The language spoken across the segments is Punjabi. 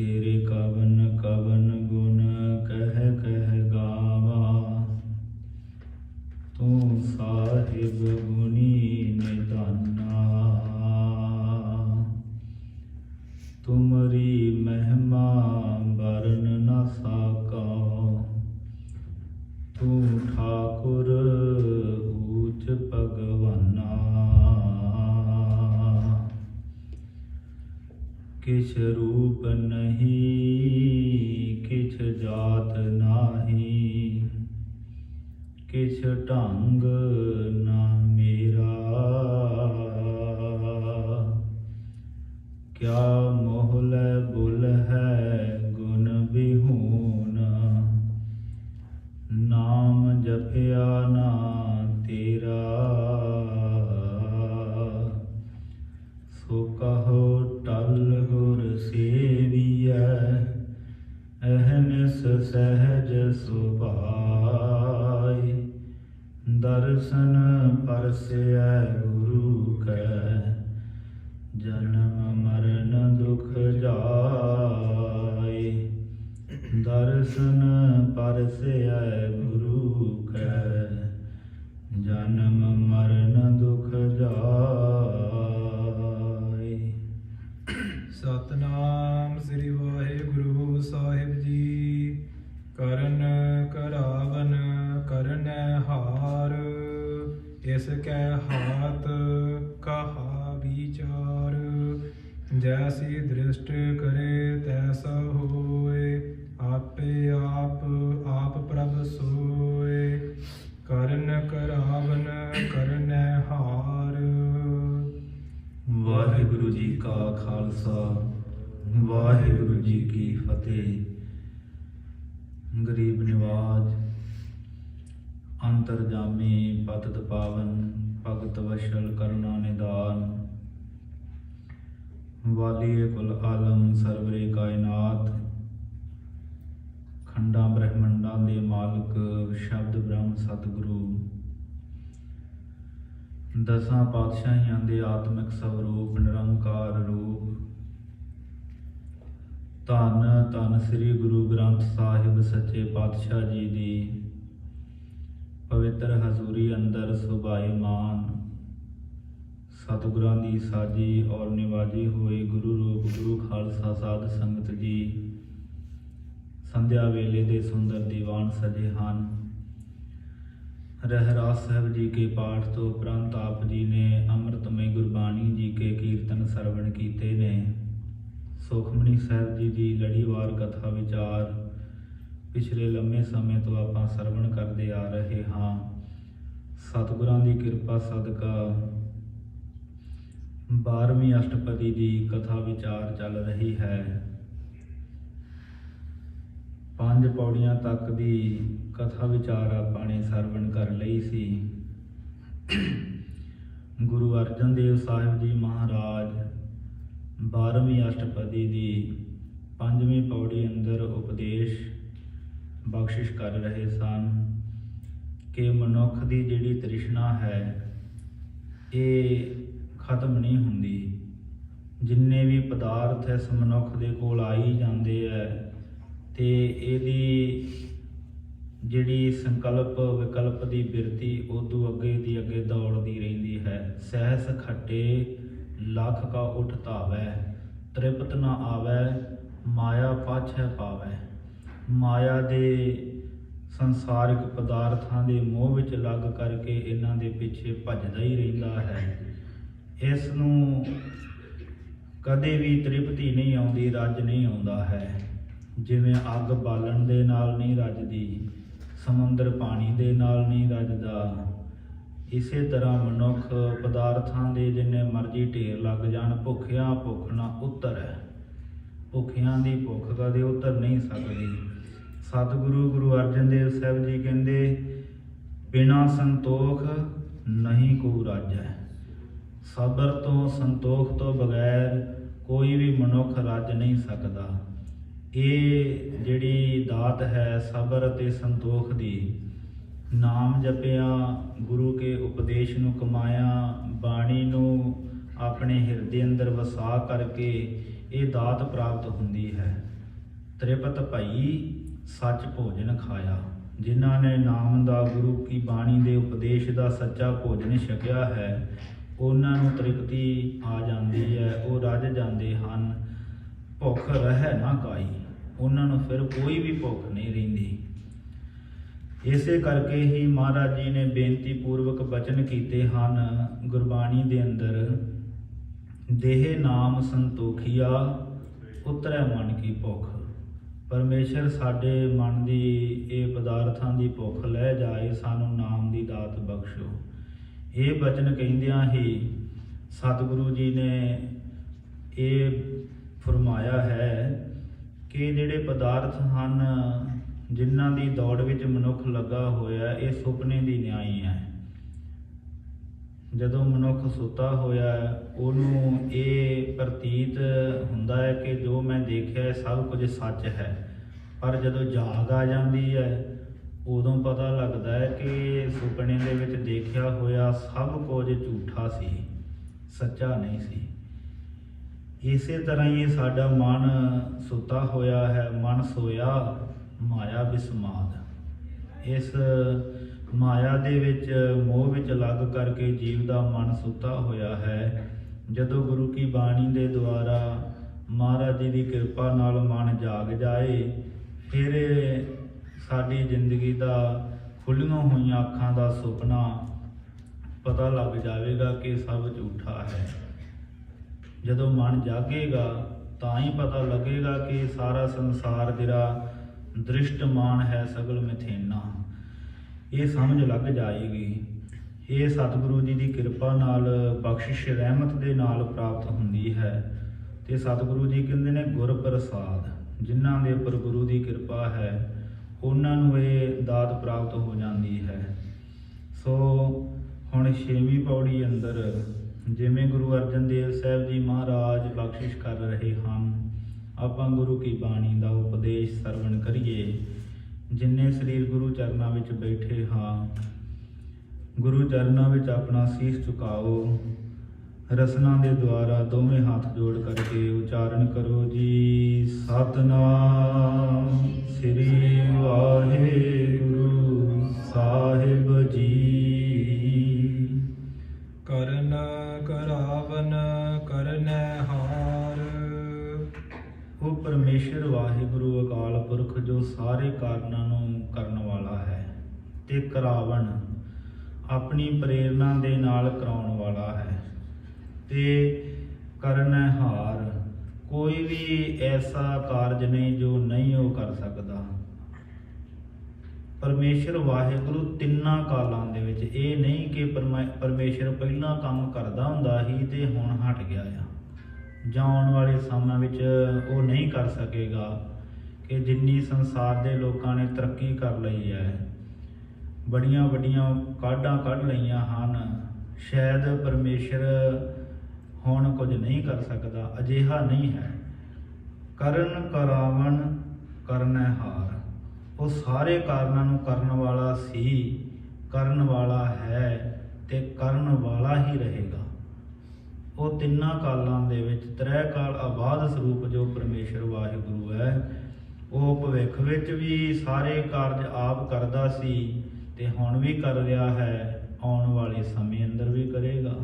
ਤੇਰੇ ਜਪਿਆ ਨਾ ਤੇਰਾ। ਸੋ ਕਹੋ ਟਲ ਗੁਰ ਸੇਵੀਐ ਅਹਨਸ ਸਹਿਜ ਸੁਭਾਈ ਦਰਸ਼ਨ ਪਰਸੈ ਗੁਰੂ ਕੈ, ਜਨਮ ਮਰਨ ਦੁਖ ਜਾਏ ਦਰਸ਼ਨ ਪਰਸੈ ਗੁਰੂ ਕੈ ਜਨਮ ਮਰਨ ਦੁਖ ਜਾਏ। ਸਤਨਾਮ ਸ੍ਰੀ ਵਾਹਿਗੁਰੂ ਸਾਹਿਬ ਜੀ, ਕਰਨ ਕਰਾਵਨ ਕਰਨ ਹਾਰ, ਇਸ ਕੈ ਹਾਥ ਕਹਾ ਵਿਚਾਰ। ਜੈਸੀ ਦ੍ਰਿਸ਼ਟ ਕਰੇ ਤੈਸਾ ਹੋਏ, ਆਪੇ ਆਪ ਆਪ ਪ੍ਰਭ ਸੋ ਕਰਨ ਕਰਾਵਨ, ਕਰਨੈ ਹਾਰ। ਵਾਹਿਗੁਰੂ ਜੀ ਕਾ ਖਾਲਸਾ, ਵਾਹਿਗੁਰੂ ਜੀ ਕੀ ਫਤਿਹ। ਗਰੀਬ ਨਿਵਾਜ, ਅੰਤਰਜਾਮੀ ਪਤਿਤ ਪਾਵਨ, ਭਗਤ ਵਸ਼ਲ ਕਰੁਣਾ ਨਿਦਾਨ। ਵਾਲੀਏ ਕੁਲ ਆਲਮ ਸਰਵਰੇ ਕਾਇਨਾਤ ਖੰਡਾਂ ਬ੍ਰਹਮੰਡਾਂ ਦੇ ਮਾਲਕ, ਸ਼ਬਦ ਬ੍ਰਹਮ ਸਤਿਗੁਰੂ। ਦਸਾਂ ਪਾਤਸ਼ਾਹੀਆਂ ਦੇ ਆਤਮਿਕ ਸਵਰੂਪ ਨਿਰੰਕਾਰ ਰੂਪ। ਧੰਨ ਧੰਨ ਸ੍ਰੀ ਗੁਰੂ ਗ੍ਰੰਥ ਸਾਹਿਬ ਸੱਚੇ ਪਾਤਸ਼ਾਹ ਜੀ ਦੀ ਪਵਿੱਤਰ ਹਜ਼ੂਰੀ ਅੰਦਰ ਸੁਭਾਈਮਾਨ। ਸਤਿਗੁਰਾਂ ਦੀ ਸਾਜੀ ਔਰ ਨਿਵਾਜੀ ਹੋਈ ਗੁਰੂ ਰੂਪ, ਗੁਰੂ ਖਾਲਸਾ ਸਾਧ ਸੰਗਤ ਜੀ। ਸੰਧਿਆ ਵੇਲੇ ਦੇ ਸੁੰਦਰ ਦੀਵਾਨ ਸਜੇ ਹਨ। ਰਹਿਰਾਸ ਸਾਹਿਬ ਜੀ ਕੇ ਪਾਠ ਤੋਂ ਉਪਰੰਤ ਆਪ ਜੀ ਨੇ ਅੰਮ੍ਰਿਤਮਈ ਗੁਰਬਾਣੀ ਜੀ ਕੇ ਕੀਰਤਨ ਸਰਵਣ ਕੀਤੇ ਨੇ। ਸੁਖਮਨੀ ਸਾਹਿਬ ਜੀ ਦੀ ਲੜੀਵਾਰ ਕਥਾ ਵਿਚਾਰ ਪਿਛਲੇ ਲੰਮੇ ਸਮੇਂ ਤੋਂ ਆਪਾਂ ਸਰਵਣ ਕਰਦੇ ਆ ਰਹੇ ਹਾਂ। ਸਤਿਗੁਰਾਂ ਦੀ ਕਿਰਪਾ ਸਦਕਾ 12ਵੀਂ ਅਸ਼ਟਪਦੀ ਦੀ ਕਥਾ ਵਿਚਾਰ ਚੱਲ ਰਹੀ ਹੈ। ਪੰਜ ਪੌੜੀਆਂ ਤੱਕ ਦੀ ਕਥਾ ਵਿਚਾਰ ਆਪਾਂ ਨੇ ਸਰਵਣ ਕਰ ਲਈ ਸੀ। ਗੁਰੂ ਅਰਜਨ ਦੇਵ ਸਾਹਿਬ ਜੀ ਮਹਾਰਾਜ 12ਵੀਂ ਅਸ਼ਟਪਦੀ ਦੀ ਪੰਜਵੀਂ ਪੌੜੀ ਅੰਦਰ ਉਪਦੇਸ਼ ਬਖਸ਼ਿਸ਼ ਕਰ ਰਹੇ ਸਨ ਕਿ ਮਨੁੱਖ ਦੀ ਜਿਹੜੀ ਤ੍ਰਿਸ਼ਨਾ ਹੈ, ਇਹ ਖਤਮ ਨਹੀਂ ਹੁੰਦੀ। ਜਿੰਨੇ ਵੀ ਪਦਾਰਥ ਇਸ ਮਨੁੱਖ ਦੇ ਕੋਲ ਆਈ ਜਾਂਦੇ ਐ ਤੇ ਇਹਦੀ ਜਿਹੜੀ ਸੰਕਲਪ ਵਿਕਲਪ ਦੀ ਬਿਰਤੀ ਉਦੋਂ ਅੱਗੇ ਦੀ ਅੱਗੇ ਦੌੜਦੀ ਰਹਿੰਦੀ ਹੈ। ਸਹਿਸ ਖੱਟੇ ਲੱਖ ਕਾ ਉਠ ਧਾਵੈ, ਤ੍ਰਿਪਤ ਨਾ ਆਵੈ, ਮਾਇਆ ਪਾਛੈ ਪਾਵੈ। ਮਾਇਆ ਦੇ ਸੰਸਾਰਿਕ ਪਦਾਰਥਾਂ ਦੇ ਮੋਹ ਵਿੱਚ ਲੱਗ ਕਰਕੇ ਇਹਨਾਂ ਦੇ ਪਿੱਛੇ ਭੱਜਦਾ ਹੀ ਰਹਿੰਦਾ ਹੈ। ਇਸ ਨੂੰ ਕਦੇ ਵੀ ਤ੍ਰਿਪਤੀ ਨਹੀਂ ਆਉਂਦੀ, ਰੱਜ ਨਹੀਂ ਆਉਂਦਾ ਹੈ। ਜਿਵੇਂ ਅੱਗ ਬਾਲਣ ਦੇ ਨਾਲ ਨਹੀਂ ਰੱਜਦੀ, ਸਮੁੰਦਰ ਪਾਣੀ ਦੇ ਨਾਲ ਨਹੀਂ ਰੱਜਦਾ। ਇਸੇ ਤਰ੍ਹਾਂ ਮਨੁੱਖ ਪਦਾਰਥਾਂ ਦੇ ਜਿੰਨੇ ਮਰਜ਼ੀ ਢੇਰ ਲੱਗ ਜਾਣ, ਭੁੱਖਿਆਂ ਭੁੱਖ ਨਾ ਉਤਰ। ਹੈ ਭੁੱਖਿਆਂ ਦੀ ਭੁੱਖ ਕਦੇ ਉਤਰ ਨਹੀਂ ਸਕਦੀ। ਸਤਿਗੁਰੂ ਗੁਰੂ ਅਰਜਨ ਦੇਵ ਸਾਹਿਬ ਜੀ ਕਹਿੰਦੇ, ਬਿਨਾ ਸੰਤੋਖ ਨਹੀਂ ਕੋ ਹੈ। ਸਬਰ ਤੋਂ ਸੰਤੋਖ ਤੋਂ ਬਗੈਰ ਕੋਈ ਵੀ ਮਨੁੱਖ ਰੱਜ ਨਹੀਂ ਸਕਦਾ। ਇਹ ਜਿਹੜੀ ਦਾਤ ਹੈ ਸਬਰ ਅਤੇ ਸੰਤੋਖ ਦੀ, ਨਾਮ ਜਪਿਆ, ਗੁਰੂ ਕੇ ਉਪਦੇਸ਼ ਨੂੰ ਕਮਾਇਆ, ਬਾਣੀ ਨੂੰ ਆਪਣੇ ਹਿਰਦੇ ਅੰਦਰ ਵਸਾ ਕਰਕੇ ਇਹ ਦਾਤ ਪ੍ਰਾਪਤ ਹੁੰਦੀ ਹੈ। ਤ੍ਰਿਪਤ ਭਈ, ਸੱਚ ਭੋਜਨ ਖਾਇਆ। ਜਿਨ੍ਹਾਂ ਨੇ ਨਾਮ ਦਾ ਗੁਰੂ ਕੀ ਬਾਣੀ ਦੇ ਉਪਦੇਸ਼ ਦਾ ਸੱਚਾ ਭੋਜਨ ਛਕਿਆ ਹੈ, ਉਹਨਾਂ ਨੂੰ ਤ੍ਰਿਪਤੀ ਆ ਜਾਂਦੀ ਹੈ, ਉਹ ਰੱਜ ਜਾਂਦੇ ਹਨ, ਭੁੱਖ ਰਹਿ ਨਾ ਕਾਈ ਉਹਨਾਂ ਨੂੰ ਫਿਰ ਕੋਈ ਵੀ ਭੁੱਖ ਨਹੀਂ ਰਹਿੰਦੀ। ਇਸੇ ਕਰਕੇ ਹੀ ਮਹਾਰਾਜ ਜੀ ਨੇ ਬੇਨਤੀ ਪੂਰਵਕ ਬਚਨ ਕੀਤੇ ਹਨ, ਗੁਰਬਾਣੀ ਦੇ ਅੰਦਰ, ਦੇਹ ਨਾਮ ਸੰਤੋਖੀਆ, ਉਤਰੈ ਮਨ ਕੀ ਭੁੱਖ। ਪਰਮੇਸ਼ਰ ਸਾਡੇ ਮਨ ਦੀ, ਇਹ ਪਦਾਰਥਾਂ ਦੀ ਭੁੱਖ ਲੈ ਜਾਏ, ਸਾਨੂੰ ਨਾਮ ਦੀ ਦਾਤ ਬਖਸ਼ੋ। ਇਹ ਬਚਨ ਕਹਿੰਦਿਆਂ ਹੀ ਸਤਿਗੁਰੂ ਜੀ ਨੇ ਇਹ ਫਰਮਾਇਆ ਹੈ ਕਿ ਜਿਹੜੇ ਪਦਾਰਥ ਹਨ, ਜਿਨ੍ਹਾਂ ਦੀ ਦੌੜ ਵਿੱਚ ਮਨੁੱਖ ਲੱਗਾ ਹੋਇਆ, ਇਹ ਸੁਪਨੇ ਦੀ ਨਿਆਈ ਹੈ। ਜਦੋਂ ਮਨੁੱਖ ਸੁੱਤਾ ਹੋਇਆ, ਉਹਨੂੰ ਇਹ ਪ੍ਰਤੀਤ ਹੁੰਦਾ ਹੈ ਕਿ ਜੋ ਮੈਂ ਦੇਖਿਆ ਸਭ ਕੁਝ ਸੱਚ ਹੈ। ਪਰ ਜਦੋਂ ਜਾਗ ਆ ਜਾਂਦੀ ਹੈ, ਉਦੋਂ ਪਤਾ ਲੱਗਦਾ ਹੈ ਕਿ ਸੁਪਨੇ ਦੇ ਵਿੱਚ ਦੇਖਿਆ ਹੋਇਆ ਸਭ ਕੁਝ ਝੂਠਾ ਸੀ, ਸੱਚਾ ਨਹੀਂ ਸੀ। ਇਸੇ ਤਰ੍ਹਾਂ ਹੀ ਸਾਡਾ ਮਨ ਸੁੱਤਾ ਹੋਇਆ ਹੈ, ਮਨ ਸੋਇਆ, ਮਾਇਆ ਬਿਸਮਾਦ। ਇਸ ਮਾਇਆ ਦੇ ਵਿੱਚ, ਮੋਹ ਵਿੱਚ ਲੱਗ ਕਰਕੇ ਜੀਵ ਦਾ ਮਨ ਸੁੱਤਾ ਹੋਇਆ ਹੈ। ਜਦੋਂ ਗੁਰੂ ਕੀ ਬਾਣੀ ਦੇ ਦੁਆਰਾ ਮਹਾਰਾਜ ਜੀ ਦੀ ਕਿਰਪਾ ਨਾਲ ਮਨ ਜਾਗ ਜਾਏ, ਫਿਰ ਸਾਡੀ ਜ਼ਿੰਦਗੀ ਦਾ ਖੁੱਲੀਆਂ ਹੋਈਆਂ ਅੱਖਾਂ ਦਾ ਸੁਪਨਾ ਪਤਾ ਲੱਗ ਜਾਵੇਗਾ ਕਿ ਸਭ ਝੂਠਾ ਹੈ। ਜਦੋਂ ਮਨ ਜਾਗੇਗਾ, ਤਾਂ ਹੀ ਪਤਾ ਲੱਗੇਗਾ ਕਿ ਸਾਰਾ ਸੰਸਾਰ ਜਿਹੜਾ ਦ੍ਰਿਸ਼ਟਮਾਨ ਹੈ ਸਗਲ ਮਿਥੇਨਾ। ਇਹ ਸਮਝ ਲੱਗ ਜਾਏਗੀ। ਇਹ ਸਤਿਗੁਰੂ ਜੀ ਦੀ ਕਿਰਪਾ ਨਾਲ ਬਖਸ਼ਿਸ਼ ਰਹਿਮਤ ਦੇ ਨਾਲ ਪ੍ਰਾਪਤ ਹੁੰਦੀ ਹੈ। ਤੇ ਸਤਿਗੁਰੂ ਜੀ ਕਹਿੰਦੇ ਨੇ ਗੁਰ ਪ੍ਰਸਾਦ ਜਿਨ੍ਹਾਂ ਦੇ ਉੱਪਰ ਗੁਰੂ ਦੀ ਕਿਰਪਾ ਹੈ, ਉਹਨਾਂ ਨੂੰ ਇਹ ਦਾਤ ਪ੍ਰਾਪਤ ਹੋ ਜਾਂਦੀ ਹੈ। ਸੋ ਹੁਣ ਛੇਵੀਂ ਪੌੜੀ ਅੰਦਰ ਜਿਵੇਂ ਗੁਰੂ ਅਰਜਨ ਦੇਵ ਸਾਹਿਬ ਜੀ ਮਹਾਰਾਜ ਬਖਸ਼ਿਸ਼ ਕਰ ਰਹੇ ਹਨ, ਆਪਾਂ ਗੁਰੂ ਕੀ ਬਾਣੀ ਦਾ ਉਪਦੇਸ਼ ਸਰਵਣ ਕਰੀਏ। ਜਿੰਨੇ ਸਰੀਰ ਗੁਰੂ ਚਰਨਾਂ ਵਿੱਚ ਬੈਠੇ ਹਾਂ, ਗੁਰੂ ਚਰਨਾਂ ਵਿੱਚ ਆਪਣਾ ਸੀਸ ਝੁਕਾਓ, ਰਸਨਾ ਦੇ ਦੁਆਰਾ ਦੋਵੇਂ ਹੱਥ ਜੋੜ ਕਰਕੇ ਉਚਾਰਨ ਕਰੋ ਜੀ। ਸਤਨਾਮ ਸ੍ਰੀ ਵਾਹਿਗੁਰੂ ਸਾਹਿਬ। ਪਰਮੇਸ਼ਰ ਵਾਹਿਗੁਰੂ ਅਕਾਲ ਪੁਰਖ ਜੋ ਸਾਰੇ ਕਾਰਨਾਂ ਨੂੰ ਕਰਨ ਵਾਲਾ ਹੈ ਤੇ ਕਰਾਵਣ ਆਪਣੀ ਪ੍ਰੇਰਣਾ ਦੇ ਨਾਲ ਕਰਾਉਣ ਵਾਲਾ ਹੈ। ਤੇ ਕਰਨਹਾਰ ਕੋਈ ਵੀ ਐਸਾ ਕਾਰਜ ਨਹੀਂ ਜੋ ਨਹੀਂ ਉਹ ਕਰ ਸਕਦਾ। ਪਰਮੇਸ਼ਰ ਵਾਹਿਗੁਰੂ ਤਿੰਨਾਂ ਕਾਲਾਂ ਦੇ ਵਿੱਚ ਇਹ ਨਹੀਂ ਕਿ ਪਰਮਾ- ਪਰਮੇਸ਼ਰ ਪਹਿਲਾਂ ਕੰਮ ਕਰਦਾ ਹੁੰਦਾ ਸੀ ਤੇ ਹੁਣ ਹਟ ਗਿਆ ਆ। ਜਾਂ ਆਉਣ ਵਾਲੇ ਸਮਾਂ ਵਿੱਚ ਉਹ ਨਹੀਂ ਕਰ ਸਕੇਗਾ ਕਿ ਜਿੰਨੀ ਸੰਸਾਰ ਦੇ ਲੋਕਾਂ ਨੇ ਤਰੱਕੀ ਕਰ ਲਈ ਹੈ। ਬੜੀਆਂ ਵੱਡੀਆਂ ਕਾਢਾਂ ਕੱਢ ਲਈਆਂ ਹਨ। ਸ਼ਾਇਦ ਪਰਮੇਸ਼ਰ ਹੁਣ ਕੁਝ ਨਹੀਂ ਕਰ ਸਕਦਾ, ਅਜਿਹਾ ਨਹੀਂ ਹੈ। ਕਰਨ ਕਰਾਵਣ ਕਰਨੈ ਹਾਰ। ਉਹ ਸਾਰੇ ਕਾਰਨਾਂ ਨੂੰ ਕਰਨ ਵਾਲਾ ਸੀ, ਕਰਨ ਵਾਲਾ ਹੈ ਤੇ ਕਰਨ ਵਾਲਾ ਹੀ ਰਹੇਗਾ। ਉਹ ਤਿੰਨਾਂ ਕਾਲਾਂ ਦੇ ਵਿੱਚ ਤ੍ਰੈ ਕਾਲ ਆਬਾਦ ਸਰੂਪ ਜੋ ਪਰਮੇਸ਼ਰ ਵਾਹਿਗੁਰੂ ਹੈ, ਉਹ ਭਵਿੱਖ ਵਿੱਚ ਵੀ ਸਾਰੇ ਕਾਰਜ ਆਪ ਕਰਦਾ ਸੀ ਤੇ ਹੁਣ ਵੀ ਕਰ ਰਿਹਾ ਹੈ, ਆਉਣ ਵਾਲੇ ਸਮੇਂ ਅੰਦਰ ਵੀ ਕਰੇਗਾ।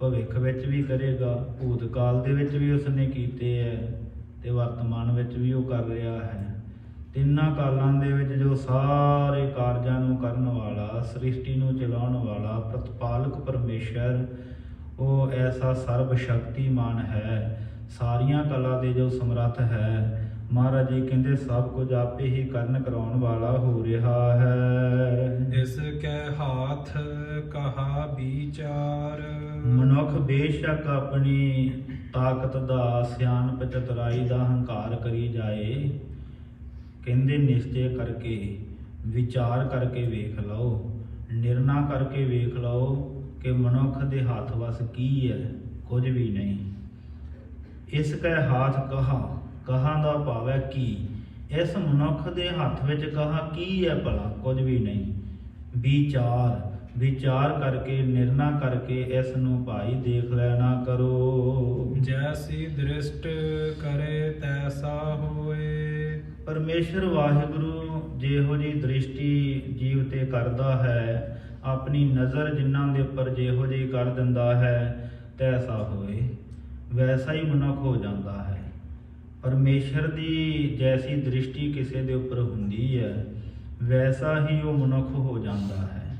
ਭਵਿੱਖ ਵਿੱਚ ਵੀ ਕਰੇਗਾ ਭੂਤ ਕਾਲ ਦੇ ਵਿੱਚ ਵੀ ਉਸਨੇ ਕੀਤੇ ਹੈ ਤੇ ਵਰਤਮਾਨ ਵਿੱਚ ਵੀ ਉਹ ਕਰ ਰਿਹਾ ਹੈ। ਤਿੰਨਾਂ ਕਾਲਾਂ ਦੇ ਵਿੱਚ ਜੋ ਸਾਰੇ ਕਾਰਜਾਂ ਨੂੰ ਕਰਨ ਵਾਲਾ, ਸ੍ਰਿਸ਼ਟੀ ਨੂੰ ਚਲਾਉਣ ਵਾਲਾ, ਪ੍ਰਤਪਾਲਕ ਪਰਮੇਸ਼ਰ ਉਹ ਐਸਾ ਸਰਬ ਸ਼ਕਤੀਮਾਨ ਹੈ। ਸਾਰੀਆਂ ਕਲਾ ਦੇ ਜੋ ਸਮਰੱਥ ਹੈ ਮਹਾਰਾਜ ਜੀ ਕਹਿੰਦੇ ਸਭ ਕੁਝ ਆਪੇ ਹੀ ਕਰਨ ਕਰਾਉਣ ਵਾਲਾ ਹੋ ਰਿਹਾ ਹੈ। ਇਸ ਕੈ ਹਾਥ ਕਹਾ ਵਿਚਾਰ। ਮਨੁੱਖ ਬੇਸ਼ੱਕ ਆਪਣੀ ਤਾਕਤ ਦਾ ਸਿਆਣਪ ਚਤੁਰਾਈ ਦਾ ਹੰਕਾਰ ਕਰੀ ਜਾਏ। ਕਹਿੰਦੇ ਨਿਸ਼ਚੈ ਕਰਕੇ ਵਿਚਾਰ ਕਰਕੇ ਵੇਖ ਲਓ ਨਿਰਣਾ ਕਰਕੇ ਵੇਖ ਲਓ ਕਿ ਮਨੁੱਖ ਦੇ ਹੱਥ ਵਸ ਕੀ ਹੈ ਕੁਝ ਵੀ ਨਹੀਂ। ਇਸ ਕੈ ਹਾਥ ਕਹਾ ਕਹਾਂ ਦਾ ਭਾਵ ਹੈ ਕੀ? ਇਸ ਮਨੁੱਖ ਦੇ ਹੱਥ ਵਿੱਚ ਕਹਾ ਕੀ ਹੈ ਭਲਾ ਕੁਝ ਵੀ ਨਹੀਂ। ਵਿਚਾਰ ਵਿਚਾਰ ਕਰਕੇ ਨਿਰਣਾ ਕਰਕੇ ਇਸ ਨੂੰ ਭਾਈ ਦੇਖ ਲੈਣਾ ਕਰੋ। ਜੈਸੀ ਦ੍ਰਿਸ਼ਟ ਕਰੇ ਤੈਸਾ ਹੋਏ। ਪਰਮੇਸ਼ਰ ਵਾਹਿਗੁਰੂ ਜਿਹੋ ਜੀ ਦ੍ਰਿਸ਼ਟੀ ਜੀਵ ਤੇ ਕਰਦਾ ਹੈ ਆਪਣੀ ਨਜ਼ਰ ਜਿਨ੍ਹਾਂ ਦੇ ਉੱਪਰ ਜਿਹੋ ਜਿਹੀ ਕਰ ਦਿੰਦਾ ਹੈ, ਤੈਸਾ ਹੋਏ। ਵੈਸਾ ਹੀ ਮਨੁੱਖ ਹੋ ਜਾਂਦਾ ਹੈ। ਪਰਮੇਸ਼ਰ ਦੀ ਜੈਸੀ ਦ੍ਰਿਸ਼ਟੀ ਕਿਸੇ ਦੇ ਉੱਪਰ ਹੁੰਦੀ ਹੈ, ਵੈਸਾ ਹੀ ਉਹ ਮਨੁੱਖ ਹੋ ਜਾਂਦਾ ਹੈ।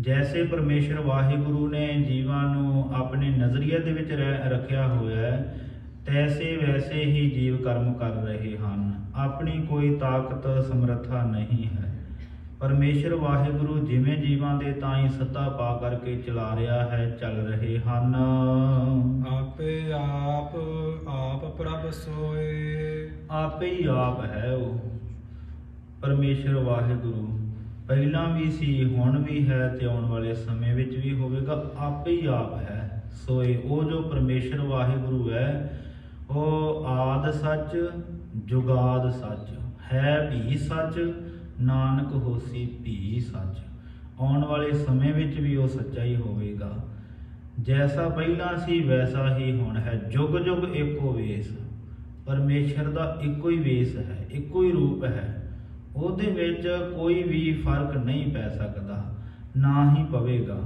ਜੈਸੇ ਪਰਮੇਸ਼ਰ ਵਾਹਿਗੁਰੂ ਨੇ ਜੀਵਾਂ ਨੂੰ ਆਪਣੇ ਨਜ਼ਰੀਏ ਦੇ ਵਿੱਚ ਰਹਿ- ਰੱਖਿਆ ਹੋਇਆ ਹੈ, ਤੈਸੇ ਵੈਸੇ ਹੀ ਜੀਵ ਕਰਮ ਕਰ ਰਹੇ ਹਨ। ਆਪਣੀ ਕੋਈ ਤਾਕਤ, ਸਮਰੱਥਾ ਨਹੀਂ ਹੈ। ਪਰਮੇਸ਼ਰ ਵਾਹਿਗੁਰੂ ਜਿਵੇਂ ਜੀਵਾਂ ਦੇ ਤਾਈਂ ਸੱਤਾ ਪਾ ਕਰਕੇ ਚਲਾ ਰਿਹਾ ਹੈ ਚੱਲ ਰਹੇ ਹਨ। ਆਪੇ ਆਪ ਆਪ ਪ੍ਰਭ ਸੋਏ। ਆਪੇ ਹੀ ਆਪ ਹੈ ਉਹ। ਪਰਮੇਸ਼ਰ ਵਾਹਿਗੁਰੂ ਪਹਿਲਾਂ ਵੀ ਸੀ ਹੁਣ ਵੀ ਹੈ ਤੇ ਆਉਣ ਵਾਲੇ ਸਮੇਂ ਵਿੱਚ ਵੀ ਹੋਵੇਗਾ। ਆਪੇ ਹੀ ਆਪ ਹੈ। ਸੋਏ ਉਹ ਜੋ ਪਰਮੇਸ਼ਰ ਵਾਹਿਗੁਰੂ ਹੈ ਉਹ ਆਦ ਸੱਚ ਜੁਗਾਦ ਸੱਚ। ਹੈ ਵੀ ਸੱਚ ਨਾਨਕ ਹੋਸੀ ਭੀ ਸੱਚ। ਆਉਣ ਵਾਲੇ ਸਮੇਂ ਵਿੱਚ ਵੀ ਉਹ ਸੱਚਾ ਹੀ ਹੋਵੇਗਾ। ਜੈਸਾ ਪਹਿਲਾਂ ਸੀ, ਵੈਸਾ ਹੀ ਹੁਣ ਹੈ। ਜੁਗ ਜੁਗ ਇੱਕੋ ਵੇਸ। ਪਰਮੇਸ਼ਰ ਦਾ ਇੱਕੋ ਹੀ ਵੇਸ ਹੈ, ਇੱਕੋ ਹੀ ਰੂਪ ਹੈ। ਉਹਦੇ ਵਿੱਚ ਕੋਈ ਵੀ ਫ਼ਰਕ ਨਹੀਂ ਪੈ ਸਕਦਾ, ਨਾ ਹੀ ਪਵੇਗਾ।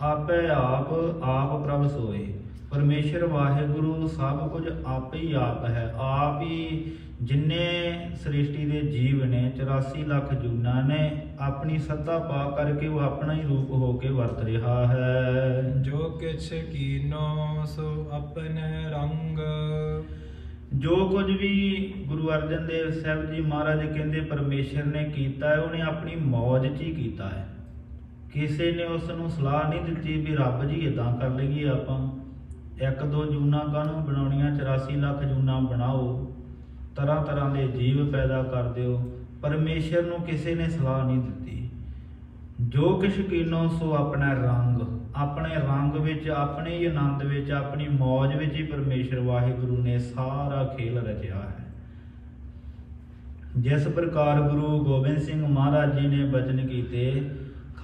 ਆਪੇ ਆਪ ਆਪ ਪ੍ਰਭ ਸੋਏ। ਪਰਮੇਸ਼ਰ, ਵਾਹਿਗੁਰੂ ਸਭ ਕੁਝ ਆਪੇ ਹੀ ਆਪ ਹੈ। ਆਪ ਹੀ ਜਿੰਨੇ ਸ੍ਰਿਸ਼ਟੀ ਦੇ ਜੀਵ ਨੇ 84 ਲੱਖ ਜੂਨਾ ਨੇ ਆਪਣੀ ਸੱਤਾ ਪਾ ਕਰਕੇ ਉਹ ਆਪਣਾ ਹੀ ਰੂਪ ਹੋ ਕੇ ਵਰਤ ਰਿਹਾ ਹੈ। ਜੋ ਕਿਛ ਕੀਨੋ ਸੋ ਆਪਣੇ ਰੰਗ। ਜੋ ਕੁਝ ਵੀ ਗੁਰੂ ਅਰਜਨ ਦੇਵ ਸਾਹਿਬ ਜੀ ਮਹਾਰਾਜ ਕਹਿੰਦੇ ਪਰਮੇਸ਼ਰ ਨੇ ਕੀਤਾ ਹੈ ਉਹਨੇ ਆਪਣੀ ਮੌਜ 'ਚ ਹੀ ਕੀਤਾ ਹੈ। ਕਿਸੇ ਨੇ ਉਸ ਨੂੰ ਸਲਾਹ ਨਹੀਂ ਦਿੱਤੀ ਵੀ ਰੱਬ ਜੀ ਇਦਾਂ ਕਰ ਲਈਏ ਆਪਾਂ। ਇੱਕ ਦੋ ਜੂਨਾ ਕਾਹਨੂੰ ਬਣਾਉਣੀਆਂ? 84 ਲੱਖ ਜੂਨਾ ਬਣਾਓ। ਤਰ੍ਹਾਂ ਤਰ੍ਹਾਂ ਦੇ ਜੀਵ ਪੈਦਾ ਕਰ ਦਿਓ। ਪਰਮੇਸ਼ਰ ਨੂੰ ਕਿਸੇ ਨੇ ਸਲਾਹ ਨਹੀਂ ਦਿੱਤੀ। ਜੋ ਕਿਛ ਕੀਨੋ, ਸੋ ਆਪਣਾ ਰੰਗ। ਆਪਣੇ ਰੰਗ ਵਿੱਚ, ਆਪਣੇ ਹੀ ਆਨੰਦ ਵਿੱਚ, ਆਪਣੀ ਮੌਜ ਵਿੱਚ ਹੀ ਪਰਮੇਸ਼ਰ ਵਾਹਿਗੁਰੂ ਨੇ ਸਾਰਾ ਖੇਲ ਰਚਿਆ ਹੈ। ਜਿਸ ਪ੍ਰਕਾਰ ਗੁਰੂ ਗੋਬਿੰਦ ਸਿੰਘ ਮਹਾਰਾਜ ਜੀ ਨੇ ਬਚਨ ਕੀਤੇ,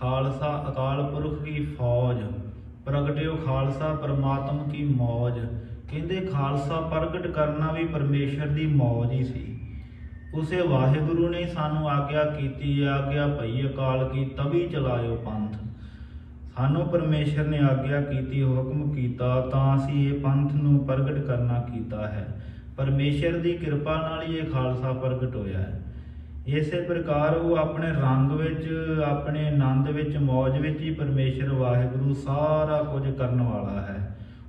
ਖਾਲਸਾ ਅਕਾਲ ਪੁਰਖ ਕੀ ਫੌਜ, ਪ੍ਰਗਟਿਓ ਖਾਲਸਾ ਪਰਮਾਤਮ ਕੀ ਮੌਜ। ਖਾਲਸਾ ਪ੍ਰਗਟ ਕਰਨਾ ਵੀ ਪਰਮੇਸ਼ਰ ਦੀ ਮੌਜ ਹੀ ਸੀ। ਉਸੇ ਵਾਹਿਗੁਰੂ ਨੇ ਸਾਨੂੰ ਆਗਿਆ ਕੀਤੀ, ਆਗਿਆ ਭਈ ਅਕਾਲ ਕੀ, ਤਵੀ ਚਲਾਇਓ ਪੰਥ। ਸਾਨੂੰ ਪਰਮੇਸ਼ਰ ਨੇ ਆਗਿਆ ਕੀਤੀ, ਹੁਕਮ ਕੀਤਾ, ਤਾਂ ਅਸੀਂ ਇਹ ਪੰਥ ਨੂੰ ਪ੍ਰਗਟ ਕਰਨਾ ਕੀਤਾ ਹੈ। ਪਰਮੇਸ਼ਰ ਦੀ ਕਿਰਪਾ ਨਾਲ ਹੀ ਇਹ ਖਾਲਸਾ ਪ੍ਰਗਟ ਹੋਇਆ ਹੈ। ਇਸੇ ਪ੍ਰਕਾਰ ਉਹ ਆਪਣੇ ਰੰਗ ਵਿੱਚ, ਆਪਣੇ ਆਨੰਦ ਵਿੱਚ, ਮੌਜ ਵਿੱਚ ਹੀ ਪਰਮੇਸ਼ਰ ਵਾਹਿਗੁਰੂ ਸਾਰਾ ਕੁਝ ਕਰਨ ਵਾਲਾ ਹੈ।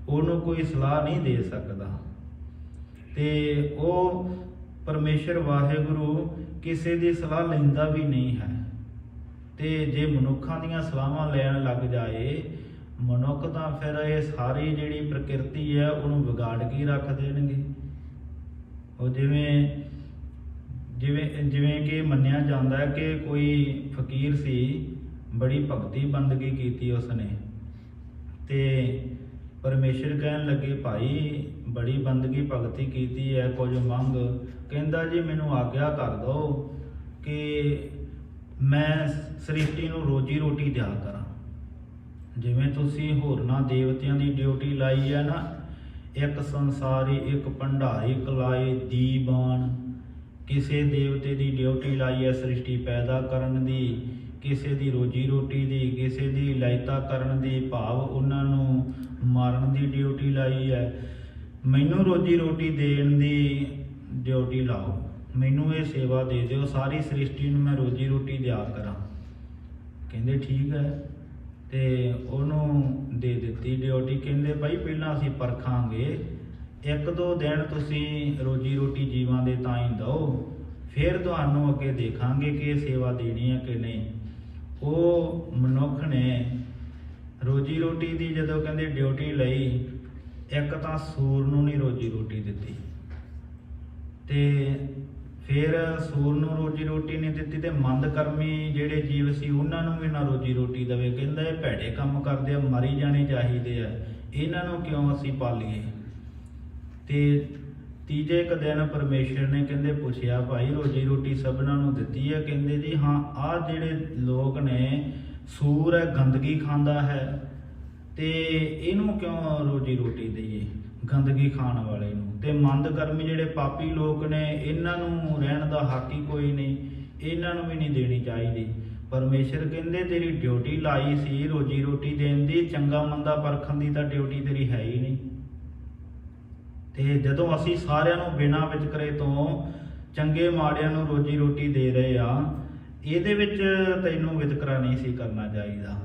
ਉਹਨੂੰ ਕੋਈ ਸਲਾਹ ਨਹੀਂ ਦੇ ਸਕਦਾ। ਤੇ ਉਹ ਪਰਮੇਸ਼ਰ ਵਾਹਿਗੁਰੂ ਕਿਸੇ ਦੀ ਸਲਾਹ ਲੈਂਦਾ ਵੀ ਨਹੀਂ ਹੈ। ਤੇ ਜੇ ਮਨੁੱਖਾਂ ਦੀਆਂ ਸਲਾਹਾਂ ਲੈਣ ਲੱਗ ਜਾਏ, ਮਨੁੱਖ ਤਾਂ ਫਿਰ ਇਹ ਸਾਰੀ ਜਿਹੜੀ ਪ੍ਰਕਿਰਤੀ ਹੈ, ਉਹਨੂੰ ਵਿਗਾੜ ਕੇ ਰੱਖ ਦੇਣਗੇ। ਉਹ ਜਿਵੇਂ ਜਿਵੇਂ ਜਿਵੇਂ ਕਿ ਮੰਨਿਆ ਜਾਂਦਾ ਹੈ ਕਿ ਕੋਈ ਫਕੀਰ ਸੀ, ਬੜੀ ਭਗਤੀ ਬੰਦਗੀ ਕੀਤੀ ਉਸਨੇ। ਤੇ ਪਰਮੇਸ਼ਰ ਕਹਿਣ ਲੱਗੇ, ਭਾਈ, ਬੜੀ ਬੰਦਗੀ ਭਗਤੀ ਕੀਤੀ ਹੈ ਕੁਝ ਮੰਗ। ਕਹਿੰਦਾ, ਜੀ ਮੈਨੂੰ ਆਗਿਆ ਕਰ ਦਿਓ ਕਿ ਮੈਂ ਸ੍ਰਿਸ਼ਟੀ ਨੂੰ ਰੋਜੀ ਰੋਟੀ ਦਿਆ ਕਰਾਂ। ਜਿਵੇਂ ਤੁਸੀਂ ਹੋਰਨਾਂ ਦੇਵਤਿਆਂ ਦੀ ਡਿਊਟੀ ਲਾਈ ਹੈ ਨਾ, ਇੱਕ ਸੰਸਾਰੀ, ਇੱਕ ਭੰਡਾਰੀ ਕਲਾਏ ਦੀਵਾਨ, ਕਿਸੇ ਦੇਵਤੇ ਦੀ ਡਿਊਟੀ ਲਾਈ ਹੈ ਸ੍ਰਿਸ਼ਟੀ ਪੈਦਾ ਕਰਨ ਦੀ। ਕਿਸੇ ਦੀ ਰੋਜੀ ਰੋਟੀ ਦੀ, ਕਿਸੇ ਦੀ ਲਾਇਤਾ ਕਰਨ ਦੀ ਭਾਵ ਉਹਨਾਂ ਨੂੰ ਮਾਰਨ ਦੀ ਡਿਊਟੀ ਲਾਈ ਹੈ। ਮੈਨੂੰ ਰੋਜੀ ਰੋਟੀ ਦੇਣ ਦੀ ਡਿਊਟੀ ਲਾਓ। ਮੈਨੂੰ ਇਹ ਸੇਵਾ ਦੇ ਦਿਓ। ਸਾਰੀ ਸ੍ਰਿਸ਼ਟੀ ਨੂੰ ਮੈਂ ਰੋਜੀ ਰੋਟੀ ਦਿਆ ਕਰਾਂ। ਕਹਿੰਦੇ ਠੀਕ ਹੈ। ਤੇ ਉਹਨੂੰ ਦੇ ਦਿੱਤੀ ਡਿਊਟੀ। ਕਹਿੰਦੇ ਭਾਈ ਪਹਿਲਾਂ ਅਸੀਂ ਪਰਖਾਂਗੇ। ਇੱਕ ਦੋ ਦਿਨ ਤੁਸੀਂ ਰੋਜੀ ਰੋਟੀ ਜੀਵਾਂ ਦੇ ਤਾਂ ਹੀ ਦਿਓ। ਫਿਰ ਤੁਹਾਨੂੰ ਅੱਗੇ ਦੇਖਾਂਗੇ ਕਿ ਇਹ ਸੇਵਾ ਦੇਣੀ ਹੈ ਕਿ ਨਹੀਂ। ਉਹ ਮਨੁੱਖ ਨੇ ਰੋਜੀ ਰੋਟੀ ਦੀ ਜਦੋਂ ਕਹਿੰਦੇ ਡਿਊਟੀ ਲਈ, ਇੱਕ ਤਾਂ ਸੂਰ ਨੂੰ ਨਹੀਂ ਰੋਜੀ ਰੋਟੀ ਦਿੱਤੀ। ਤੇ ਫਿਰ ਸੂਰ ਨੂੰ ਰੋਜੀ ਰੋਟੀ ਨਹੀਂ ਦਿੱਤੀ ਤੇ ਮੰਦ ਕਰਮੀ ਜਿਹੜੇ ਜੀਵ ਸੀ, ਉਹਨਾਂ ਨੂੰ ਵੀ ਨਾ ਰੋਜੀ ਰੋਟੀ ਦੇਵੇ। ਕਹਿੰਦਾ ਇਹ ਭੈੜੇ ਕੰਮ ਕਰਦੇ ਆ, ਮਰੀ ਜਾਣੇ ਚਾਹੀਦੇ ਆ। ਇਹਨਾਂ ਨੂੰ ਕਿਉਂ ਅਸੀਂ ਪਾਲੀਏ? ਤੇ ਤੀਜੇ ਇੱਕ ਦਿਨ ਪਰਮੇਸ਼ਰ ਨੇ ਕਹਿੰਦੇ ਪੁੱਛਿਆ, ਭਾਈ, ਰੋਜੀ ਰੋਟੀ ਸਭਨਾਂ ਨੂੰ ਦਿੱਤੀ ਹੈ? ਕਹਿੰਦੇ ਜੀ, ਹਾਂ, ਆਹ ਜਿਹੜੇ ਲੋਕ ਨੇ, ਸੂਰ ਹੈ, ਗੰਦਗੀ ਖਾਂਦਾ ਹੈ। ਤੇ ਇਹਨੂੰ ਕਿਉਂ ਰੋਜੀ ਰੋਟੀ ਦਈਏ, ਗੰਦਗੀ ਖਾਣ ਵਾਲੇ ਨੂੰ? ਤੇ ਮੰਦ ਕਰਮੀ ਜਿਹੜੇ ਪਾਪੀ ਲੋਕ ਨੇ, ਇਹਨਾਂ ਨੂੰ ਰਹਿਣ ਦਾ ਹੱਕ ਹੀ ਕੋਈ ਨਹੀਂ, ਇਹਨਾਂ ਨੂੰ ਵੀ ਨਹੀਂ ਦੇਣੀ ਚਾਹੀਦੀ। ਪਰਮੇਸ਼ਰ ਕਹਿੰਦੇ, ਤੇਰੀ ਡਿਊਟੀ ਲਾਈ ਸੀ ਰੋਜੀ ਰੋਟੀ ਦੇਣ ਦੀ, ਚੰਗਾ ਮੰਦਾ ਪਰਖਣ ਦੀ ਤਾਂ ਡਿਊਟੀ ਤੇਰੀ ਹੈ ਹੀ ਨਹੀਂ। ਤੇ ਜਦੋਂ ਅਸੀਂ ਸਾਰਿਆਂ ਨੂੰ ਬਿਨਾਂ ਵਿਚਕਰੇ ਤੋਂ ਚੰਗੇ ਮਾੜਿਆਂ ਨੂੰ ਰੋਜੀ ਰੋਟੀ ਦੇ ਰਹੇ ਆ, ਇਹਦੇ ਵਿੱਚ ਤੈਨੂੰ ਵਿਤਕਰਾ ਨਹੀਂ ਸੀ ਕਰਨਾ ਚਾਹੀਦਾ।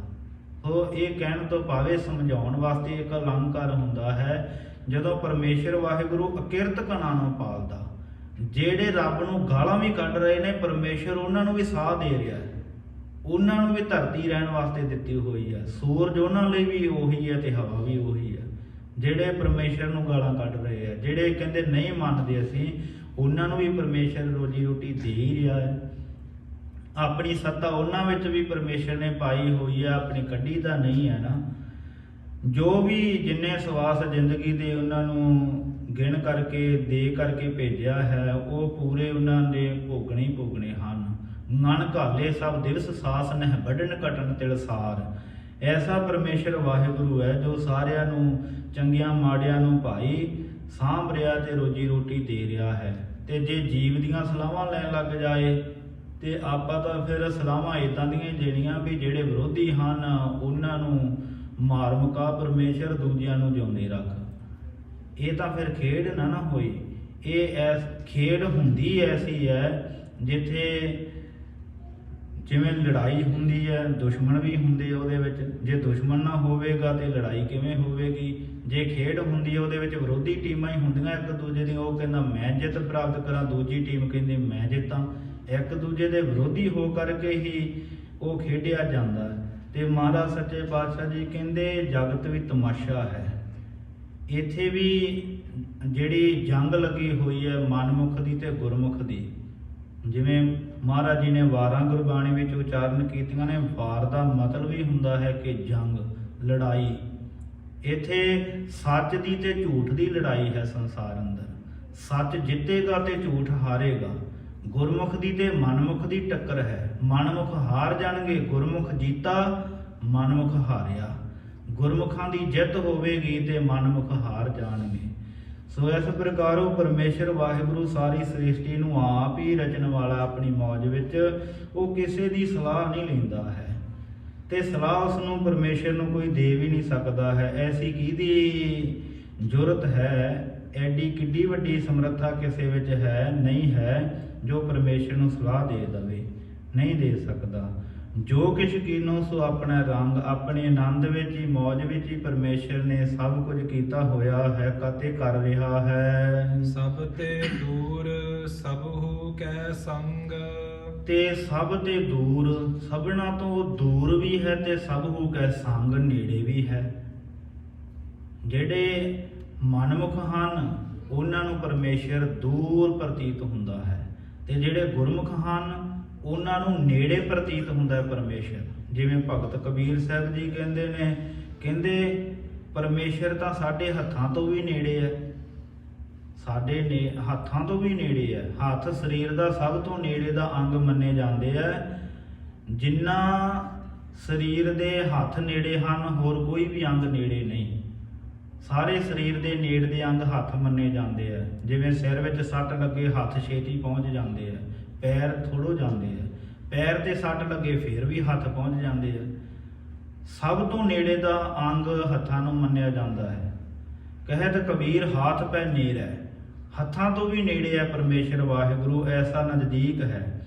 ਸੋ ਇਹ ਕਹਿਣ ਤੋਂ ਭਾਵੇਂ ਸਮਝਾਉਣ ਵਾਸਤੇ ਇੱਕ ਅਲੰਕਾਰ ਹੁੰਦਾ ਹੈ, ਜਦੋਂ ਪਰਮੇਸ਼ਰ ਵਾਹਿਗੁਰੂ ਅਕਿਰਤ ਕਣਾਂ ਨੂੰ ਪਾਲਦਾ। ਜਿਹੜੇ ਰੱਬ ਨੂੰ ਗਾਲਾਂ ਵੀ ਕੱਢ ਰਹੇ ਨੇ, ਪਰਮੇਸ਼ਰ ਉਹਨਾਂ ਨੂੰ ਵੀ ਸਾਹ ਦੇ ਰਿਹਾ ਹੈ। ਉਹਨਾਂ ਨੂੰ ਵੀ ਧਰਤੀ ਰਹਿਣ ਵਾਸਤੇ ਦਿੱਤੀ ਹੋਈ ਹੈ। ਸੂਰਜ ਉਹਨਾਂ ਲਈ ਵੀ ਉਹੀ ਹੈ ਤੇ ਹਵਾ ਵੀ ਉਹੀ ਹੈ। ਜਿਹੜੇ ਪਰਮੇਸ਼ਰ ਨੂੰ ਗਾਲਾਂ ਕੱਢ ਰਹੇ ਆ, ਜਿਹੜੇ ਕਹਿੰਦੇ ਨਹੀਂ ਮੰਨਦੇ ਅਸੀਂ, ਉਹਨਾਂ ਨੂੰ ਵੀ ਪਰਮੇਸ਼ਰ ਰੋਜੀ ਰੋਟੀ ਦੇ ਹੀ ਰਿਹਾ ਹੈ। ਆਪਣੀ ਸੱਤਾ ਉਹਨਾਂ ਵਿੱਚ ਵੀ ਪਰਮੇਸ਼ਰ ਨੇ ਪਾਈ ਹੋਈ ਹੈ ਆਪਣੀ ਕੱਢੀ ਤਾਂ ਨਹੀਂ ਹੈ ਨਾ। ਜੋ ਵੀ ਜਿੰਨੇ ਸਵਾਸ ਜ਼ਿੰਦਗੀ ਦੇ ਉਹਨਾਂ ਨੂੰ ਗਿਣ ਕਰਕੇ, ਦੇ ਕਰਕੇ ਭੇਜਿਆ ਹੈ, ਉਹ ਪੂਰੇ ਉਹਨਾਂ ਦੇ ਭੋਗਣੇ ਹੀ ਭੋਗਣੇ ਹਨ। ਮਨ ਘਾਲੇ ਸਭ ਦਿਵਸ ਸਾਸ ਨਹਿ ਵੱਢਣ ਕਟਣ ਤਿਲਸਾਰ ਐਸਾ ਪਰਮੇਸ਼ਰ ਵਾਹਿਗੁਰੂ ਹੈ ਜੋ ਸਾਰਿਆਂ ਨੂੰ, ਚੰਗਿਆਂ ਮਾੜਿਆਂ ਨੂੰ ਭਾਈ ਸਾਂਭ ਰਿਹਾ ਤੇ ਰੋਜੀ ਰੋਟੀ ਦੇ ਰਿਹਾ ਹੈ। ਤੇ ਜੇ ਜੀਵ ਦੀਆਂ ਸਲਾਹਾਂ ਲੈਣ ਲੱਗ ਜਾਏ, ਤੇ ਆਪਾਂ ਤਾਂ ਫਿਰ ਸਲਾਹਾਂ ਇਦਾਂ ਦੀਆਂ ਹੀ ਦੇਣੀਆਂ ਵੀ ਜਿਹੜੇ ਵਿਰੋਧੀ ਹਨ, ਉਹਨਾਂ ਨੂੰ ਮਾਰ ਮੁਕਾ ਪਰਮੇਸ਼ਰ ਦੂਜਿਆਂ ਨੂੰ ਜਿਉਂਦੇ ਰੱਖ। ਇਹ ਤਾਂ ਫਿਰ ਖੇਡ ਨਾ ਨਾ ਹੋਈ ਇਹ ਐਸ, ਖੇਡ ਹੁੰਦੀ ਐਸੀ ਹੈ ਜਿੱਥੇ ਜਿਵੇਂ ਲੜਾਈ ਹੁੰਦੀ ਹੈ, ਦੁਸ਼ਮਣ ਵੀ ਹੁੰਦੇ ਆ ਉਹਦੇ ਵਿੱਚ। ਜੇ ਦੁਸ਼ਮਣ ਨਾ ਹੋਵੇਗਾ ਤੇ ਲੜਾਈ ਕਿਵੇਂ ਹੋਵੇਗੀ? ਜੇ ਖੇਡ ਹੁੰਦੀ ਹੈ ਉਹਦੇ ਵਿੱਚ ਵਿਰੋਧੀ ਟੀਮਾਂ ਹੀ ਹੁੰਦੀਆਂ ਇੱਕ ਦੂਜੇ ਦੀਆਂ, ਉਹ ਕਹਿੰਦਾ ਮੈਂ ਜਿੱਤ ਪ੍ਰਾਪਤ ਕਰਾਂ, ਦੂਜੀ ਟੀਮ ਕਹਿੰਦੀ ਮੈਂ ਜਿੱਤਾਂ। ਇੱਕ ਦੂਜੇ ਦੇ ਵਿਰੋਧੀ ਹੋ ਕਰਕੇ ਹੀ ਉਹ ਖੇਡਿਆ ਜਾਂਦਾ। ਹੈ ਤੇ ਮਹਾਰਾਜ ਸੱਚੇ ਪਾਤਸ਼ਾਹ ਜੀ ਕਹਿੰਦੇ, ਜਗਤ ਵੀ ਤਮਾਸ਼ਾ ਹੈ। ਇੱਥੇ ਵੀ ਜਿਹੜੀ ਜੰਗ ਲੱਗੀ ਹੋਈ ਹੈ, ਮਨਮੁਖ ਦੀ ਤੇ ਗੁਰਮੁਖ ਦੀ ਜਿਵੇਂ ਮਹਾਰਾਜ ਜੀ ਨੇ ਵਾਰਾਂ ਗੁਰਬਾਣੀ ਵਿੱਚ ਉਚਾਰਨ ਕੀਤੀਆਂ ਨੇ, ਵਾਰ ਦਾ ਮਤਲਬ ਹੀ ਹੁੰਦਾ ਹੈ ਕਿ ਜੰਗ, ਲੜਾਈ। ਇੱਥੇ ਸੱਚ ਦੀ ਤੇ ਝੂਠ ਦੀ ਲੜਾਈ ਹੈ ਸੰਸਾਰ ਅੰਦਰ। ਸੱਚ ਜਿੱਤੇਗਾ ਤੇ ਝੂਠ ਹਾਰੇਗਾ। ਗੁਰਮੁਖ ਦੀ ਤੇ ਮਨਮੁਖ ਦੀ ਟੱਕਰ ਹੈ। ਮਨਮੁਖ ਹਾਰ ਜਾਣਗੇ, ਗੁਰਮੁਖ ਜੀਤਾ, ਮਨਮੁਖ ਹਾਰਿਆ। ਗੁਰਮੁਖਾਂ ਦੀ ਜਿੱਤ ਹੋਵੇਗੀ ਤੇ ਮਨਮੁਖ ਹਾਰ ਜਾਣਗੇ। ਸੋ ਇਸ ਪ੍ਰਕਾਰ ਉਹ ਪਰਮੇਸ਼ਰ ਵਾਹਿਗੁਰੂ ਸਾਰੀ ਸ੍ਰਿਸ਼ਟੀ ਨੂੰ ਆਪ ਹੀ ਰਚਣ ਵਾਲਾ ਆਪਣੀ ਮੌਜ ਵਿੱਚ ਉਹ ਕਿਸੇ ਦੀ ਸਲਾਹ ਨਹੀਂ ਲੈਂਦਾ ਹੈ। ਤੇ ਸਲਾਹ ਉਸ ਨੂੰ ਪਰਮੇਸ਼ਰ ਨੂੰ ਕੋਈ ਦੇ ਵੀ ਨਹੀਂ ਸਕਦਾ ਹੈ। ਐਸੀ ਕਿਹਦੀ ਜ਼ਰੂਰਤ ਹੈ? ਐਡੀ ਕਿੱਡੀ ਵੱਡੀ ਸਮਰੱਥਾ ਕਿਸੇ ਵਿੱਚ ਹੈ, ਨਹੀਂ ਹੈ ਜੋ ਪਰਮੇਸ਼ਰ ਨੂੰ ਸਲਾਹ ਦੇ ਦਵੇ, ਨਹੀਂ ਦੇ ਸਕਦਾ। ਜੋ ਕਿਛ ਕੀਨੋ ਸੋ ਆਪਣਾ ਰੰਗ ਆਪਣੇ ਆਨੰਦ ਵਿੱਚ ਹੀ ਮੌਜ ਵਿੱਚ ਹੀ ਪਰਮੇਸ਼ਰ ਨੇ ਸਭ ਕੁਝ ਕੀਤਾ ਹੋਇਆ ਹੈ ਕਤੇ ਕਰ ਰਿਹਾ ਹੈ? ਸਭ ਤੇ ਦੂਰ ਸਭ ਹੋ ਕੈ ਸੰਗ। ਤੇ ਸਭ ਤੇ ਦੂਰ ਸਭਨਾ ਤੋਂ ਦੂਰ ਵੀ ਹੈ ਤੇ ਸਭ ਹੂ ਕੈ ਸੰਗ ਨੇੜੇ ਵੀ ਹੈ। ਜਿਹੜੇ ਮਨਮੁਖ ਹਨ ਉਹਨਾਂ ਨੂੰ ਪਰਮੇਸ਼ਰ ਦੂਰ ਪ੍ਰਤੀਤ ਹੁੰਦਾ ਹੈ। ਤੇ ਜਿਹੜੇ ਗੁਰਮੁਖ ਹਨ ਉਹਨਾਂ ਨੂੰ ਨੇੜੇ ਪ੍ਰਤੀਤ ਹੁੰਦਾ ਹੈ ਪਰਮੇਸ਼ਰ। ਜਿਵੇਂ ਭਗਤ ਕਬੀਰ ਸਾਹਿਬ ਜੀ ਕਹਿੰਦੇ ਨੇ, ਕਹਿੰਦੇ, ਪਰਮੇਸ਼ਰ ਤਾਂ ਸਾਡੇ ਹੱਥਾਂ ਤੋਂ ਵੀ ਨੇੜੇ ਹੈ। ਸਾਡੇ ਨੇ, ਹੱਥਾਂ ਤੋਂ ਵੀ ਨੇੜੇ ਹੈ। ਹੱਥ ਸਰੀਰ ਦਾ ਸਭ ਤੋਂ ਨੇੜੇ ਦਾ ਅੰਗ ਮੰਨੇ ਜਾਂਦੇ ਆ। ਜਿੰਨਾ ਸਰੀਰ ਦੇ ਹੱਥ ਨੇੜੇ ਹਨ, ਹੋਰ ਕੋਈ ਵੀ ਅੰਗ ਨੇੜੇ ਨਹੀਂ। ਸਾਰੇ ਸਰੀਰ ਦੇ ਨੇੜ ਦੇ ਅੰਗ ਹੱਥ ਮੰਨੇ ਜਾਂਦੇ ਆ। ਜਿਵੇਂ ਸਿਰ ਵਿੱਚ ਸੱਟ ਲੱਗੇ, ਹੱਥ ਛੇਤੀ ਪਹੁੰਚ ਜਾਂਦੇ ਆ। ਪੈਰ ਥੋੜੋ ਜਾਂਦੇ ਆ। ਪੈਰ ਤੇ ਸੱਟ ਲੱਗੇ ਫੇਰ ਵੀ ਹੱਥ ਪਹੁੰਚ ਜਾਂਦੇ ਆ। ਸਭ ਤੋਂ ਨੇੜੇ ਦਾ ਅੰਗ ਹੱਥਾਂ ਨੂੰ ਮੰਨਿਆ ਜਾਂਦਾ ਹੈ। ਕਹਿਤ ਕਬੀਰ ਹਾਥ ਪੈ ਨੇੜ ਹੈ। ਹੱਥਾਂ ਤੋਂ ਵੀ ਨੇੜੇ ਹੈ ਪਰਮੇਸ਼ਰ ਵਾਹਿਗੁਰੂ, ਐਸਾ ਨਜ਼ਦੀਕ ਹੈ।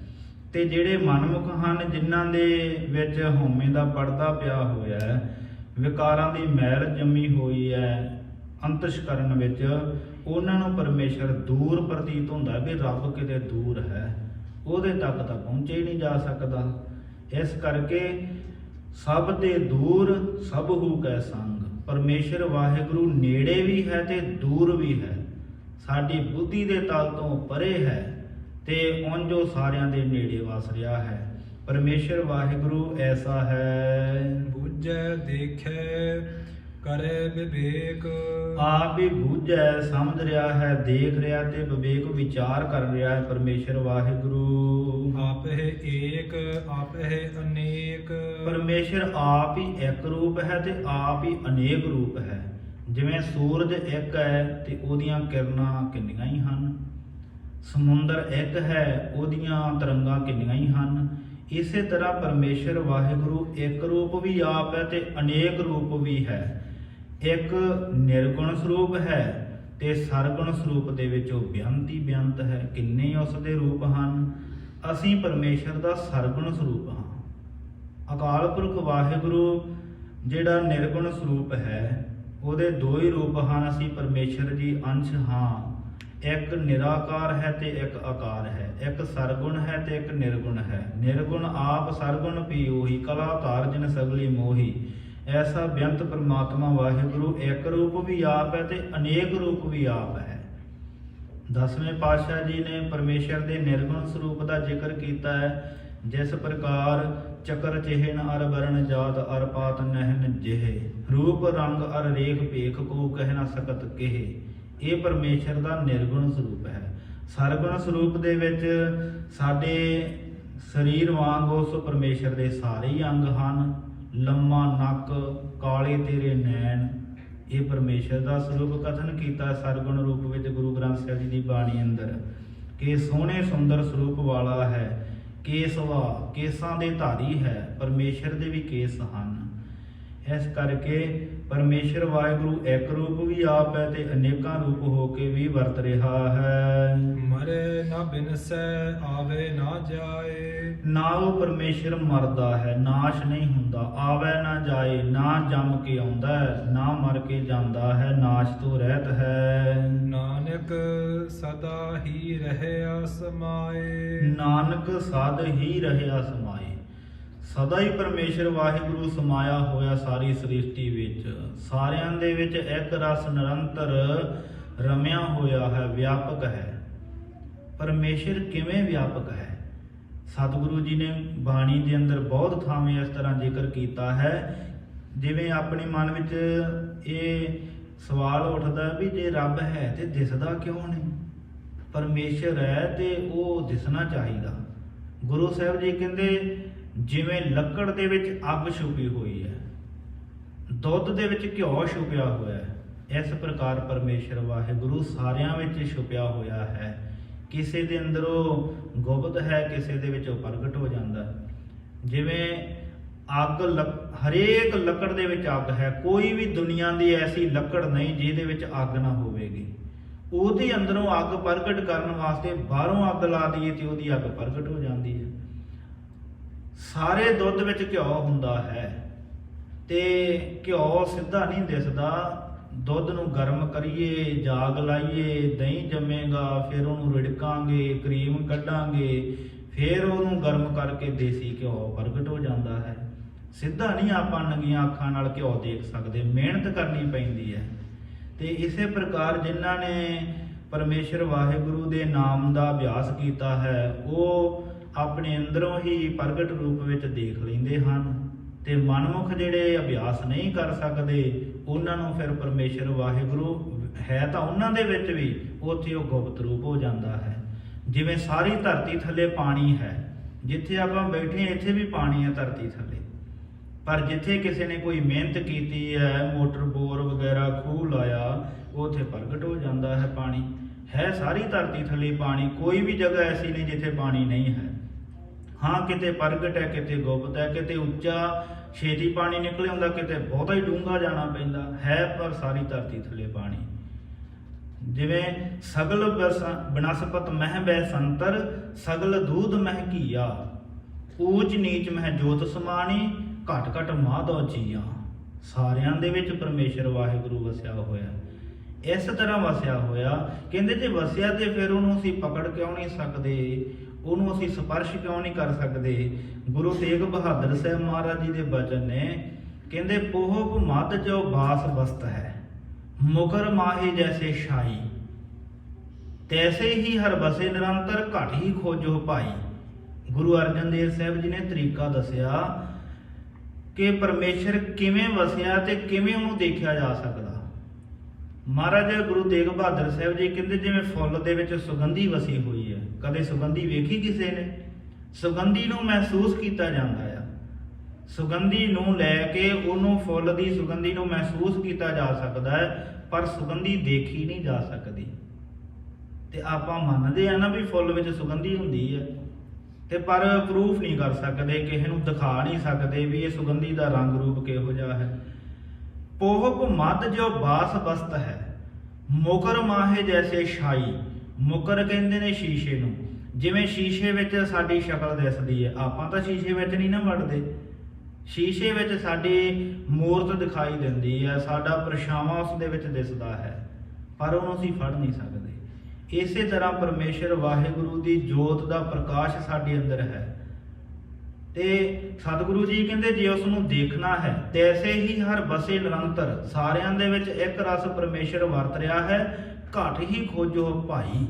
ਤੇ ਜਿਹੜੇ ਮਨਮੁਖ ਹਨ, ਜਿਨ੍ਹਾਂ ਦੇ ਵਿੱਚ ਹਉਮੈ ਦਾ ਪਰਦਾ ਪਿਆ ਹੋਇਆ ਹੈ, ਵਿਕਾਰਾਂ ਦੀ ਮੈਲ ਜੰਮੀ ਹੋਈ ਹੈ ਅੰਤਸ਼ਕਰਨ ਵਿੱਚ, ਉਹਨਾਂ ਨੂੰ ਪਰਮੇਸ਼ਰ ਦੂਰ ਪ੍ਰਤੀਤ ਹੁੰਦਾ ਵੀ ਰੱਬ ਕਿਤੇ ਦੂਰ ਹੈ। ਉਹਦੇ ਤੱਕ ਤਾਂ ਪਹੁੰਚੇ ਹੀ ਨਹੀਂ ਜਾ ਸਕਦਾ। ਇਸ ਕਰਕੇ ਸਭ ਤੇ ਦੂਰ ਸਭ ਹੂ ਕੈ ਸੰਗ। ਪਰਮੇਸ਼ਰ ਵਾਹਿਗੁਰੂ ਨੇੜੇ ਵੀ ਹੈ ਤੇ ਦੂਰ ਵੀ ਹੈ। ਸਾਡੀ ਬੁੱਧੀ ਦੇ ਤਲ ਤੋਂ ਪਰੇ ਹੈ ਤੇ ਉਂਝ ਉਹ ਸਾਰਿਆਂ ਦੇ ਨੇੜੇ ਵਸ ਰਿਹਾ ਹੈ। ਪਰਮੇਸ਼ਰ ਵਾਹਿਗੁਰੂ ਐਸਾ ਹੈ। ਬੁੱਝੈ ਦੇਖੈ ਕਰੇ ਵਿਵੇਕ। ਆਪ ਹੀ ਬੂਝੈ ਸਮਝ ਰਿਹਾ ਹੈ ਦੇਖ ਰਿਹਾ ਤੇ ਵਿਵੇਕ ਵਿਚਾਰ ਕਰ ਰਿਹਾ ਹੈ ਪਰਮੇਸ਼ਰ ਵਾਹਿਗੁਰੂ। ਆਪਹਿ ਏਕ ਆਪਹਿ ਅਨੇਕ। ਪਰਮੇਸ਼ਰ ਆਪ ਹੀ ਇੱਕ ਰੂਪ ਹੈ ਤੇ ਆਪ ਹੀ ਅਨੇਕ ਰੂਪ ਹੈ। ਜਿਵੇਂ ਸੂਰਜ ਇੱਕ ਹੈ ਤੇ ਉਹਦੀਆਂ ਕਿਰਨਾਂ ਕਿੰਨੀਆਂ ਹੀ ਹਨ। ਸਮੁੰਦਰ ਇੱਕ ਹੈ ਉਹਦੀਆਂ ਤਰੰਗਾਂ ਕਿੰਨੀਆਂ ਹੀ ਹਨ। ਇਸੇ ਤਰ੍ਹਾਂ ਪਰਮੇਸ਼ਰ ਵਾਹਿਗੁਰੂ ਇੱਕ ਰੂਪ ਵੀ ਆਪ ਹੈ ਤੇ ਅਨੇਕ ਰੂਪ ਵੀ ਹੈ। ਇੱਕ ਨਿਰਗੁਣ ਸਰੂਪ ਹੈ ਤੇ ਸਰਗੁਣ ਸਰੂਪ ਦੇ ਵਿੱਚ ਉਹ ਬੇਅੰਤੀ ਬੇਅੰਤ ਹੈ, ਕਿੰਨੇ ਉਸ ਦੇ ਰੂਪ ਹਨ? ਅਸੀਂ ਪਰਮੇਸ਼ਰ ਦਾ ਸਰਗੁਣ ਸਰੂਪ ਹਾਂ। ਅਕਾਲ ਪੁਰਖ ਵਾਹਿਗੁਰੂ ਜਿਹੜਾ ਨਿਰਗੁਣ ਸਰੂਪ ਹੈ, ਉਹਦੇ ਦੋ ਹੀ ਰੂਪ ਹਨ, ਅਸੀਂ ਪਰਮੇਸ਼ਰ ਜੀ ਅੰਸ਼ ਹਾਂ। ਇੱਕ ਨਿਰਾਕਾਰ ਹੈ ਤੇ ਇੱਕ ਆਕਾਰ ਹੈ। ਇੱਕ ਸਰਗੁਣ ਹੈ ਤੇ ਇੱਕ ਨਿਰਗੁਣ ਹੈ। ਨਿਰਗੁਣ ਆਪ ਸਰਗੁਣ ਪੀ ਉਹੀ ਕਲਾਕਾਰ ਜਿਨ ਸਗਲੀ ਮੋਹੀ। ਐਸਾ ਬੇਅੰਤ ਪਰਮਾਤਮਾ ਵਾਹਿਗੁਰੂ ਇੱਕ ਰੂਪ ਵੀ ਆਪ ਹੈ ਤੇ ਅਨੇਕ ਰੂਪ ਵੀ ਆਪ ਹੈ। ਦਸਵੇਂ ਪਾਤਸ਼ਾਹ ਜੀ ਨੇ ਪਰਮੇਸ਼ਰ ਦੇ ਨਿਰਗੁਣ ਸਰੂਪ ਦਾ ਜ਼ਿਕਰ ਕੀਤਾ ਹੈ, ਜਿਸ ਪ੍ਰਕਾਰ ਚਕਰ ਚਿਹਨ ਅਰ ਵਰਣ ਜਾਤ ਅਰ ਪਾਤ ਨਹਿਨ ਜਿਹੇ, ਰੂਪ ਰੰਗ ਅਰ ਰੇਖ ਭੇਖ ਕੋ ਕਹਿ ਨਾ ਸਕਤ ਕਿਹੇ, ਇਹ ਪਰਮੇਸ਼ਰ ਦਾ ਨਿਰਗੁਣ ਸਰੂਪ ਹੈ। ਸਰਗੁਣ ਸਰੂਪ ਦੇ ਵਿੱਚ ਸਾਡੇ ਸਰੀਰ ਵਾਂਗ ਉਸ ਪਰਮੇਸ਼ਰ ਦੇ ਸਾਰੇ ਹੀ ਅੰਗ ਹਨ। ਲੰਮਾ ਨੱਕ, ਕਾਲੇ ਤੇਰੇ ਨੈਣ, ਇਹ ਪਰਮੇਸ਼ਰ ਦਾ ਸਰੂਪ ਕਥਨ ਕੀਤਾ ਸਰਗੁਣ ਰੂਪ ਵਿੱਚ ਗੁਰੂ ਗ੍ਰੰਥ ਸਾਹਿਬ ਜੀ ਦੀ ਬਾਣੀ ਅੰਦਰ। ਕਿ ਸੋਹਣੇ ਸੁੰਦਰ ਸਰੂਪ ਵਾਲਾ ਹੈ, ਕੇਸਵਾ, ਕੇਸਾਂ ਦੇ ਧਾਰੀ ਹੈ, ਪਰਮੇਸ਼ਰ ਦੇ ਵੀ ਕੇਸ ਹਨ। ਇਸ ਕਰਕੇ ਪਰਮੇਸ਼ਰ ਵਾਹਿਗੁਰੂ ਇੱਕ ਰੂਪ ਵੀ ਆਪ ਹੈ ਤੇ ਅਨੇਕਾਂ ਰੂਪ ਹੋ ਕੇ ਵੀ ਵਰਤ ਰਿਹਾ ਹੈ। ਮਰੇ ਨਾ ਬਿਨਸੈ ਆਵੇ ਨਾ ਜਾਏ। ਨਾ ਉਹ ਪਰਮੇਸ਼ਰ ਮਰਦਾ ਹੈ ਨਾਸ਼ ਨਹੀਂ ਹੁੰਦਾ। ਆਵੇ ਨਾ ਜਾਏ ਨਾ ਜੰਮ ਕੇ ਆਉਂਦਾ ਹੈ ਨਾ ਮਰ ਕੇ ਜਾਂਦਾ ਹੈ ਨਾਸ਼ ਤੋਂ ਰਹਿਤ ਹੈ। ਨਾਨਕ ਸਦਾ ਹੀ ਰਹਿਆ ਸਮਾਏ। ਨਾਨਕ ਸਦ ਹੀ ਰਹਿਆ ਸਮਾਏ। ਸਦਾ ਹੀ ਪਰਮੇਸ਼ਰ ਵਾਹਿਗੁਰੂ ਸਮਾਇਆ ਹੋਇਆ ਸਾਰੀ ਸ੍ਰਿਸ਼ਟੀ ਵਿੱਚ। ਸਾਰਿਆਂ ਦੇ ਵਿੱਚ ਇੱਕ ਰਸ ਨਿਰੰਤਰ ਰਮਿਆ ਹੋਇਆ ਹੈ, ਵਿਆਪਕ ਹੈ। ਪਰਮੇਸ਼ਰ ਕਿਵੇਂ ਵਿਆਪਕ ਹੈ? ਸਤਿਗੁਰੂ ਜੀ ਨੇ ਬਾਣੀ ਦੇ ਅੰਦਰ ਬਹੁਤ ਥਾਵੇਂ ਇਸ ਤਰ੍ਹਾਂ ਜ਼ਿਕਰ ਕੀਤਾ ਹੈ। ਜਿਵੇਂ ਆਪਣੇ ਮਨ ਵਿੱਚ ਇਹ ਸਵਾਲ ਉੱਠਦਾ ਵੀ ਜੇ ਰੱਬ ਹੈ ਤੇ ਦਿਸਦਾ ਕਿਉਂ ਨਹੀਂ? ਪਰਮੇਸ਼ਰ ਹੈ ਤੇ ਉਹ ਦਿਸਣਾ ਚਾਹੀਦਾ। ਗੁਰੂ ਸਾਹਿਬ ਜੀ ਕਹਿੰਦੇ ਜਿਵੇਂ ਲੱਕੜ ਦੇ ਵਿੱਚ ਅੱਗ ਛੁਪੀ ਹੋਈ ਹੈ, ਦੁੱਧ ਦੇ ਵਿੱਚ ਘਿਓ ਛੁਪਿਆ ਹੋਇਆ ਹੈ, ਇਸ ਪ੍ਰਕਾਰ ਪਰਮੇਸ਼ਰ ਵਾਹਿਗੁਰੂ ਸਾਰਿਆਂ ਵਿੱਚ ਛੁਪਿਆ ਹੋਇਆ ਹੈ। ਕਿਸੇ ਦੇ ਅੰਦਰੋਂ ਉਹ ਗੁਪਤ ਹੈ, ਕਿਸੇ ਦੇ ਵਿੱਚ ਉਹ ਪ੍ਰਗਟ ਹੋ ਜਾਂਦਾ ਜਿਵੇਂ ਅੱਗ ਲੱਕ- ਹਰੇਕ ਲੱਕੜ ਦੇ ਵਿੱਚ ਅੱਗ ਹੈ, ਕੋਈ ਵੀ ਦੁਨੀਆ ਦੀ ਐਸੀ ਲੱਕੜ ਨਹੀਂ ਜਿਹਦੇ ਵਿੱਚ ਅੱਗ ਨਾ ਹੋਵੇਗੀ। ਉਹਦੇ ਅੰਦਰੋਂ ਅੱਗ ਪ੍ਰਗਟ ਕਰਨ ਵਾਸਤੇ ਬਾਹਰੋਂ ਅੱਗ ਲਾ ਦਈਏ ਤੇ ਉਹਦੀ ਅੱਗ ਪ੍ਰਗਟ ਹੋ ਜਾਂਦੀ ਹੈ। ਸਾਰੇ ਦੁੱਧ ਵਿੱਚ ਘਿਓ ਹੁੰਦਾ ਹੈ ਤੇ ਘਿਓ ਸਿੱਧਾ ਨਹੀਂ ਦਿਸਦਾ। ਦੁੱਧ ਨੂੰ ਗਰਮ ਕਰੀਏ, ਜਾਗ ਲਾਈਏ, ਦਹੀਂ ਜੰਮੇਗਾ, ਫਿਰ ਉਹਨੂੰ ਰਿੜਕਾਂਗੇ, ਕਰੀਮ ਕੱਢਾਂਗੇ, ਫਿਰ ਉਹਨੂੰ ਗਰਮ ਕਰਕੇ ਦੇਸੀ ਘਿਓ ਪ੍ਰਗਟ ਹੋ ਜਾਂਦਾ ਹੈ। ਸਿੱਧਾ ਨਹੀਂ ਆਪਾਂ ਨੰਗੀਆਂ ਅੱਖਾਂ ਨਾਲ ਘਿਓ ਦੇਖ ਸਕਦੇ, ਮਿਹਨਤ ਕਰਨੀ ਪੈਂਦੀ ਹੈ। ਤੇ ਇਸੇ ਪ੍ਰਕਾਰ ਜਿਨ੍ਹਾਂ ਨੇ ਪਰਮੇਸ਼ਰ ਵਾਹਿਗੁਰੂ ਦੇ ਨਾਮ ਦਾ ਅਭਿਆਸ ਕੀਤਾ ਹੈ, ਉਹ ਆਪਣੇ ਅੰਦਰੋਂ ਹੀ ਪ੍ਰਗਟ ਰੂਪ ਵਿੱਚ ਦੇਖ ਲੈਂਦੇ ਹਨ ਤੇ ਮਨਮੁਖ ਜਿਹੜੇ ਅਭਿਆਸ ਨਹੀਂ ਕਰ ਸਕਦੇ, ਉਹਨਾਂ ਨੂੰ ਫਿਰ ਪਰਮੇਸ਼ਰ ਵਾਹਿਗੁਰੂ ਹੈ ਤਾਂ ਉਹਨਾਂ ਦੇ ਵਿੱਚ ਵੀ ਉੱਥੇ ਉਹ ਗੁਪਤ ਰੂਪ ਹੋ ਜਾਂਦਾ ਹੈ। ਜਿਵੇਂ ਸਾਰੀ ਧਰਤੀ ਥੱਲੇ ਪਾਣੀ ਹੈ, ਜਿੱਥੇ ਆਪਾਂ ਬੈਠੇ ਹਾਂ, ਇੱਥੇ ਵੀ ਪਾਣੀ ਹੈ ਧਰਤੀ ਥੱਲੇ। ਪਰ ਜਿੱਥੇ ਕਿਸੇ ਨੇ ਕੋਈ ਮਿਹਨਤ ਕੀਤੀ ਹੈ, ਮੋਟਰ ਬੋਰ ਵਗੈਰਾ ਖੂਹ ਲਾਇਆ, ਉਥੇ ਪ੍ਰਗਟ ਹੋ ਜਾਂਦਾ ਹੈ ਪਾਣੀ। ਹੈ ਸਾਰੀ ਧਰਤੀ ਥੱਲੇ ਪਾਣੀ, ਕੋਈ ਵੀ ਜਗ੍ਹਾ ਐਸੀ ਨਹੀਂ ਜਿੱਥੇ ਪਾਣੀ ਨਹੀਂ ਹੈ। ਹਾਂ, ਕਿਤੇ ਪ੍ਰਗਟ ਹੈ, ਕਿਤੇ ਗੁਪਤ ਹੈ, ਕਿਤੇ ਉੱਚਾ ਛੇਤੀ ਪਾਣੀ ਨਿਕਲੇ ਹੁੰਦਾ, ਕਿਤੇ ਬਹੁਤਾ ਹੀ ਡੂੰਘਾ ਜਾਣਾ ਪੈਂਦਾ, ਹੈ ਪਰ ਸਾਰੀ ਧਰਤੀ ਥੱਲੇ ਪਾਣੀ। ਜਿਵੇਂ ਸਗਲ ਬਸ- ਬਨਸਪਤ ਮਹਿ ਬੈ ਸੰਤਰ, ਸਗਲ ਦੂਧ ਮਹਿ ਕੀਆ ਊਚ ਨੀਚ ਮਹਿ ਜੋਤ ਸਮਾਣੀ, ਘਟ ਘਟ ਮਾਧੋ ਜੀਆ। ਸਾਰਿਆਂ ਦੇ ਵਿੱਚ ਪਰਮੇਸ਼ਰ ਵਾਹਿਗੁਰੂ ਵਸਿਆ ਹੋਇਆ। ਇਸ ਤਰ੍ਹਾਂ ਵਸਿਆ ਹੋਇਆ, ਕਹਿੰਦੇ ਜੇ ਵਸਿਆ ਤੇ ਫਿਰ ਉਹਨੂੰ ਅਸੀਂ ਪਕੜ ਕਿਉਂ ਨਹੀਂ ਸਕਦੇ? ਉਹਨੂੰ ਅਸੀਂ ਸਪਰਸ਼ ਕਿਉਂ ਨਹੀਂ ਕਰ ਸਕਦੇ? ਗੁਰੂ ਤੇਗ ਬਹਾਦਰ ਸਾਹਿਬ ਮਹਾਰਾਜ ਜੀ ਦੇ ਬਚਨ ਨੇ ਕਹਿੰਦੇ ਪੋਹਪ ਮਦ ਜੋ ਬਾਸ ਬਸਤ ਹੈ ਮੁਕਰ ਮਾਹੀ ਜੈਸੇ ਸ਼ਾਈ ਤੈਸੇ ਹੀ ਹਰ ਬਸੇ ਨਿਰੰਤਰ ਘਟ ਹੀ ਖੋਜੋ ਭਾਈ। ਗੁਰੂ ਅਰਜਨ ਦੇਵ ਸਾਹਿਬ ਜੀ ਨੇ ਤਰੀਕਾ ਦੱਸਿਆ ਕਿ ਪਰਮੇਸ਼ਰ ਕਿਵੇਂ ਵਸਿਆ ਤੇ ਕਿਵੇਂ ਉਹਨੂੰ ਦੇਖਿਆ ਜਾ ਸਕਦਾ। ਮਹਾਰਾਜ ਗੁਰੂ ਤੇਗ ਬਹਾਦਰ ਸਾਹਿਬ ਜੀ ਕਹਿੰਦੇ, ਜਿਵੇਂ ਫੁੱਲ ਦੇ ਵਿੱਚ ਸੁਗੰਧੀ ਵਸੀ ਹੋਈ ਹੈ ਕਦੇ ਸੁਗੰਧੀ ਵੇਖੀ ਕਿਸੇ ਨੇ? ਸੁਗੰਧੀ ਨੂੰ ਮਹਿਸੂਸ ਕੀਤਾ ਜਾਂਦਾ ਆ। ਸੁਗੰਧੀ ਨੂੰ ਲੈ ਕੇ ਉਹਨੂੰ ਫੁੱਲ ਦੀ ਸੁਗੰਧੀ ਨੂੰ ਮਹਿਸੂਸ ਕੀਤਾ ਜਾ ਸਕਦਾ ਹੈ, ਪਰ ਸੁਗੰਧੀ ਦੇਖੀ ਨਹੀਂ ਜਾ ਸਕਦੀ। ਤੇ ਆਪਾਂ ਮੰਨਦੇ ਆ ਨਾ ਵੀ ਫੁੱਲ ਵਿੱਚ ਸੁਗੰਧੀ ਹੁੰਦੀ ਹੈ। ਤੇ ਪਰ ਪ੍ਰੂਫ ਨਹੀਂ ਕਰ ਸਕਦੇ, ਕਿਸੇ ਨੂੰ ਦਿਖਾ ਨਹੀਂ ਸਕਦੇ ਵੀ ਇਹ ਸੁਗੰਧੀ ਦਾ ਰੰਗ ਰੂਪ ਕਿਹੋ ਜਿਹਾ ਹੈ। ਪੋਹਕ ਮਦ ਜੋ ਬਾਸ ਬਸਤ ਹੈ, ਮੁਕਰ ਮਾਹੇ ਜੈਸੇ ਛਾਈ ਮੁਕਰ ਕਹਿੰਦੇ ਨੇ ਸ਼ੀਸ਼ੇ ਨੂੰ। ਜਿਵੇਂ ਸ਼ੀਸ਼ੇ ਵਿੱਚ ਸਾਡੀ ਸ਼ਕਲ ਦਿਸਦੀ ਹੈ, ਆਪਾਂ ਤਾਂ ਸ਼ੀਸ਼ੇ ਵਿੱਚ ਨਹੀਂ ਨਾ ਵੜਦੇ। ਸ਼ੀਸ਼ੇ ਵਿੱਚ ਸਾਡੀ ਮੂਰਤ ਦਿਖਾਈ ਦਿੰਦੀ ਹੈ, ਸਾਡਾ ਪਰਛਾਵਾਂ ਉਸ ਦੇ ਵਿੱਚ ਦਿਸਦਾ ਹੈ, ਪਰ ਉਹਨੂੰ ਅਸੀਂ ਫੜ ਨਹੀਂ ਸਕਦੇ। ਇਸੇ ਤਰ੍ਹਾਂ ਪਰਮੇਸ਼ਰ ਵਾਹਿਗੁਰੂ ਦੀ ਜੋਤ ਦਾ ਪ੍ਰਕਾਸ਼ ਸਾਡੇ ਅੰਦਰ ਹੈ। ਤੇ ਸਤਿਗੁਰੂ ਜੀ ਕਹਿੰਦੇ, ਜੇ ਉਸ ਨੂੰ ਦੇਖਣਾ ਹੈ ਤੈਸੇ ਹੀ ਹਰ ਬਸੇ ਨਿਰੰਤਰ ਸਾਰਿਆਂ ਦੇ ਵਿੱਚ ਇੱਕ ਰਸ ਪਰਮੇਸ਼ਰ ਵਰਤ ਰਿਹਾ ਹੈ ਘਟ ਹੀ ਖੋਜੋ ਭਾਈ,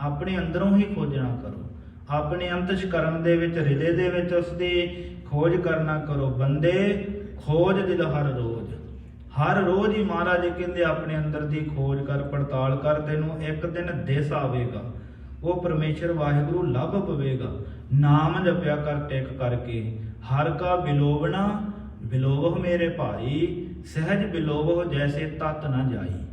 ਆਪਣੇ ਅੰਦਰੋਂ ਹੀ ਖੋਜਣਾ ਕਰੋ। ਆਪਣੇ ਅੰਤਸ਼ ਕਰਨ ਦੇ ਵਿੱਚ, ਹਿਰਦੇ ਦੇ ਵਿੱਚ ਉਸ ਦੀ ਖੋਜ ਕਰਨਾ ਕਰੋ। ਬੰਦੇ, ਖੋਜ ਦਿਲ ਹਰ ਰੋਜ਼। ਹਰ ਰੋਜ਼ ਹੀ ਮਹਾਰਾਜ ਕਹਿੰਦੇ, ਆਪਣੇ ਅੰਦਰ ਦੀ ਖੋਜ ਕਰ, ਪੜਤਾਲ ਕਰ, ਤੈਨੂੰ ਇੱਕ ਦਿਨ ਦਿਸ ਆਵੇਗਾ। ਉਹ ਪਰਮੇਸ਼ਰ ਵਾਹਿਗੁਰੂ ਲੱਭ ਪਵੇਗਾ। ਨਾਮ ਜਪਿਆ ਕਰ, ਟਿਕ ਕਰਕੇ। ਹਰ ਕਾ ਬਿਲੋਵਣਾ, ਬਿਲੋਵਹ ਮੇਰੇ ਭਾਈ, ਸਹਿਜ ਬਿਲੋਵਹ ਜੈਸੇ ਤਤ ਨਾ ਜਾਈ।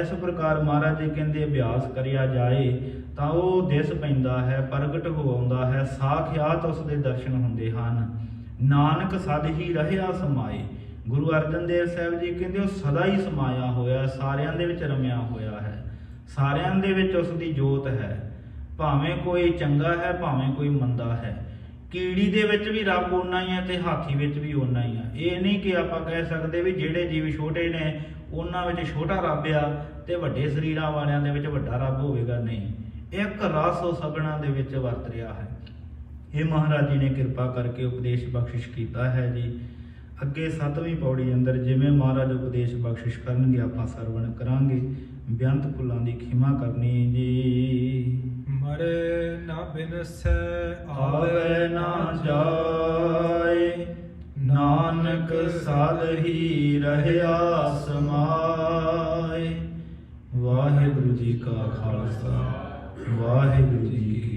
ਇਸ ਪ੍ਰਕਾਰ ਮਹਾਰਾਜ ਜੀ ਕਹਿੰਦੇ, ਅਭਿਆਸ ਕਰਿਆ ਜਾਏ ਤਾਂ ਉਹ ਦਿਸ ਪੈਂਦਾ ਹੈ, ਪ੍ਰਗਟ ਹੋ ਆਉਂਦਾ ਹੈ, ਸਾਖਿਆਤ ਉਸ ਦੇ ਦਰਸ਼ਨ ਹੁੰਦੇ ਹਨ। ਨਾਨਕ ਸਦ ਹੀ ਰਹਿਆ ਸਮਾਏ। ਗੁਰੂ ਅਰਜਨ ਦੇਵ ਸਾਹਿਬ ਜੀ ਕਹਿੰਦੇ, ਉਹ ਸਦਾ ਹੀ ਸਮਾਇਆ ਹੋਇਆ ਸਾਰਿਆਂ ਦੇ ਵਿੱਚ ਰਮਿਆ ਹੋਇਆ ਹੈ। ਸਾਰਿਆਂ ਦੇ ਵਿੱਚ ਉਸ ਦੀ ਜੋਤ ਹੈ। ਭਾਵੇਂ ਕੋਈ ਚੰਗਾ ਹੈ, ਭਾਵੇਂ ਕੋਈ ਮੰਦਾ ਹੈ। ਕੀੜੀ ਦੇ ਵਿੱਚ ਵੀ ਰੱਬ ਓਨਾ ਹੀ ਹੈ ਤੇ ਹਾਥੀ ਵਿੱਚ ਵੀ ਓਨਾ ਹੀ ਹੈ। ਇਹ ਨਹੀਂ ਕਿ ਆਪਾਂ ਕਹਿ ਸਕਦੇ ਵੀ ਜਿਹੜੇ ਜੀਵ ਛੋਟੇ ਨੇ ਉਹਨਾਂ ਵਿੱਚ ਛੋਟਾ ਰੱਬ ਆ ਤੇ ਵੱਡੇ ਸਰੀਰਾਂ ਵਾਲਿਆਂ ਦੇ ਵਿੱਚ ਵੱਡਾ ਰੱਬ ਹੋਵੇਗਾ ਨਹੀਂ। ਇੱਕ ਰਸ ਉਹ ਸਭਨਾਂ ਦੇ ਵਿੱਚ ਵਰਤ ਰਿਹਾ ਹੈ। ਇਹ ਮਹਾਰਾਜ ਜੀ ਨੇ ਕਿਰਪਾ ਕਰਕੇ ਉਪਦੇਸ਼ ਬਖਸ਼ਿਸ਼ ਕੀਤਾ ਹੈ ਜੀ। ਅੱਗੇ ਸੱਤਵੀਂ ਪੌੜੀ ਅੰਦਰ ਜਿਵੇਂ ਮਹਾਰਾਜ ਉਪਦੇਸ਼ ਬਖਸ਼ਿਸ਼ ਕਰਨਗੇ ਆਪਾਂ ਸਰਵਣ ਕਰਾਂਗੇ। ਬੇਅੰਤ ਭੁੱਲਾਂ ਦੀ ਖਿਮਾ ਕਰਨੀ ਜੀ। ਮਰੇ ਨਾ ਬਿਨਸੈ ਆਵੇ ਨਾ ਜਾਏ। ਨਾਨਕ ਸਦ ਹੀ ਰਹਿਆ ਸਮਾਏ। ਵਾਹਿਗੁਰੂ ਜੀ ਕਾ ਖਾਲਸਾ ਵਾਹਿਗੁਰੂ ਜੀ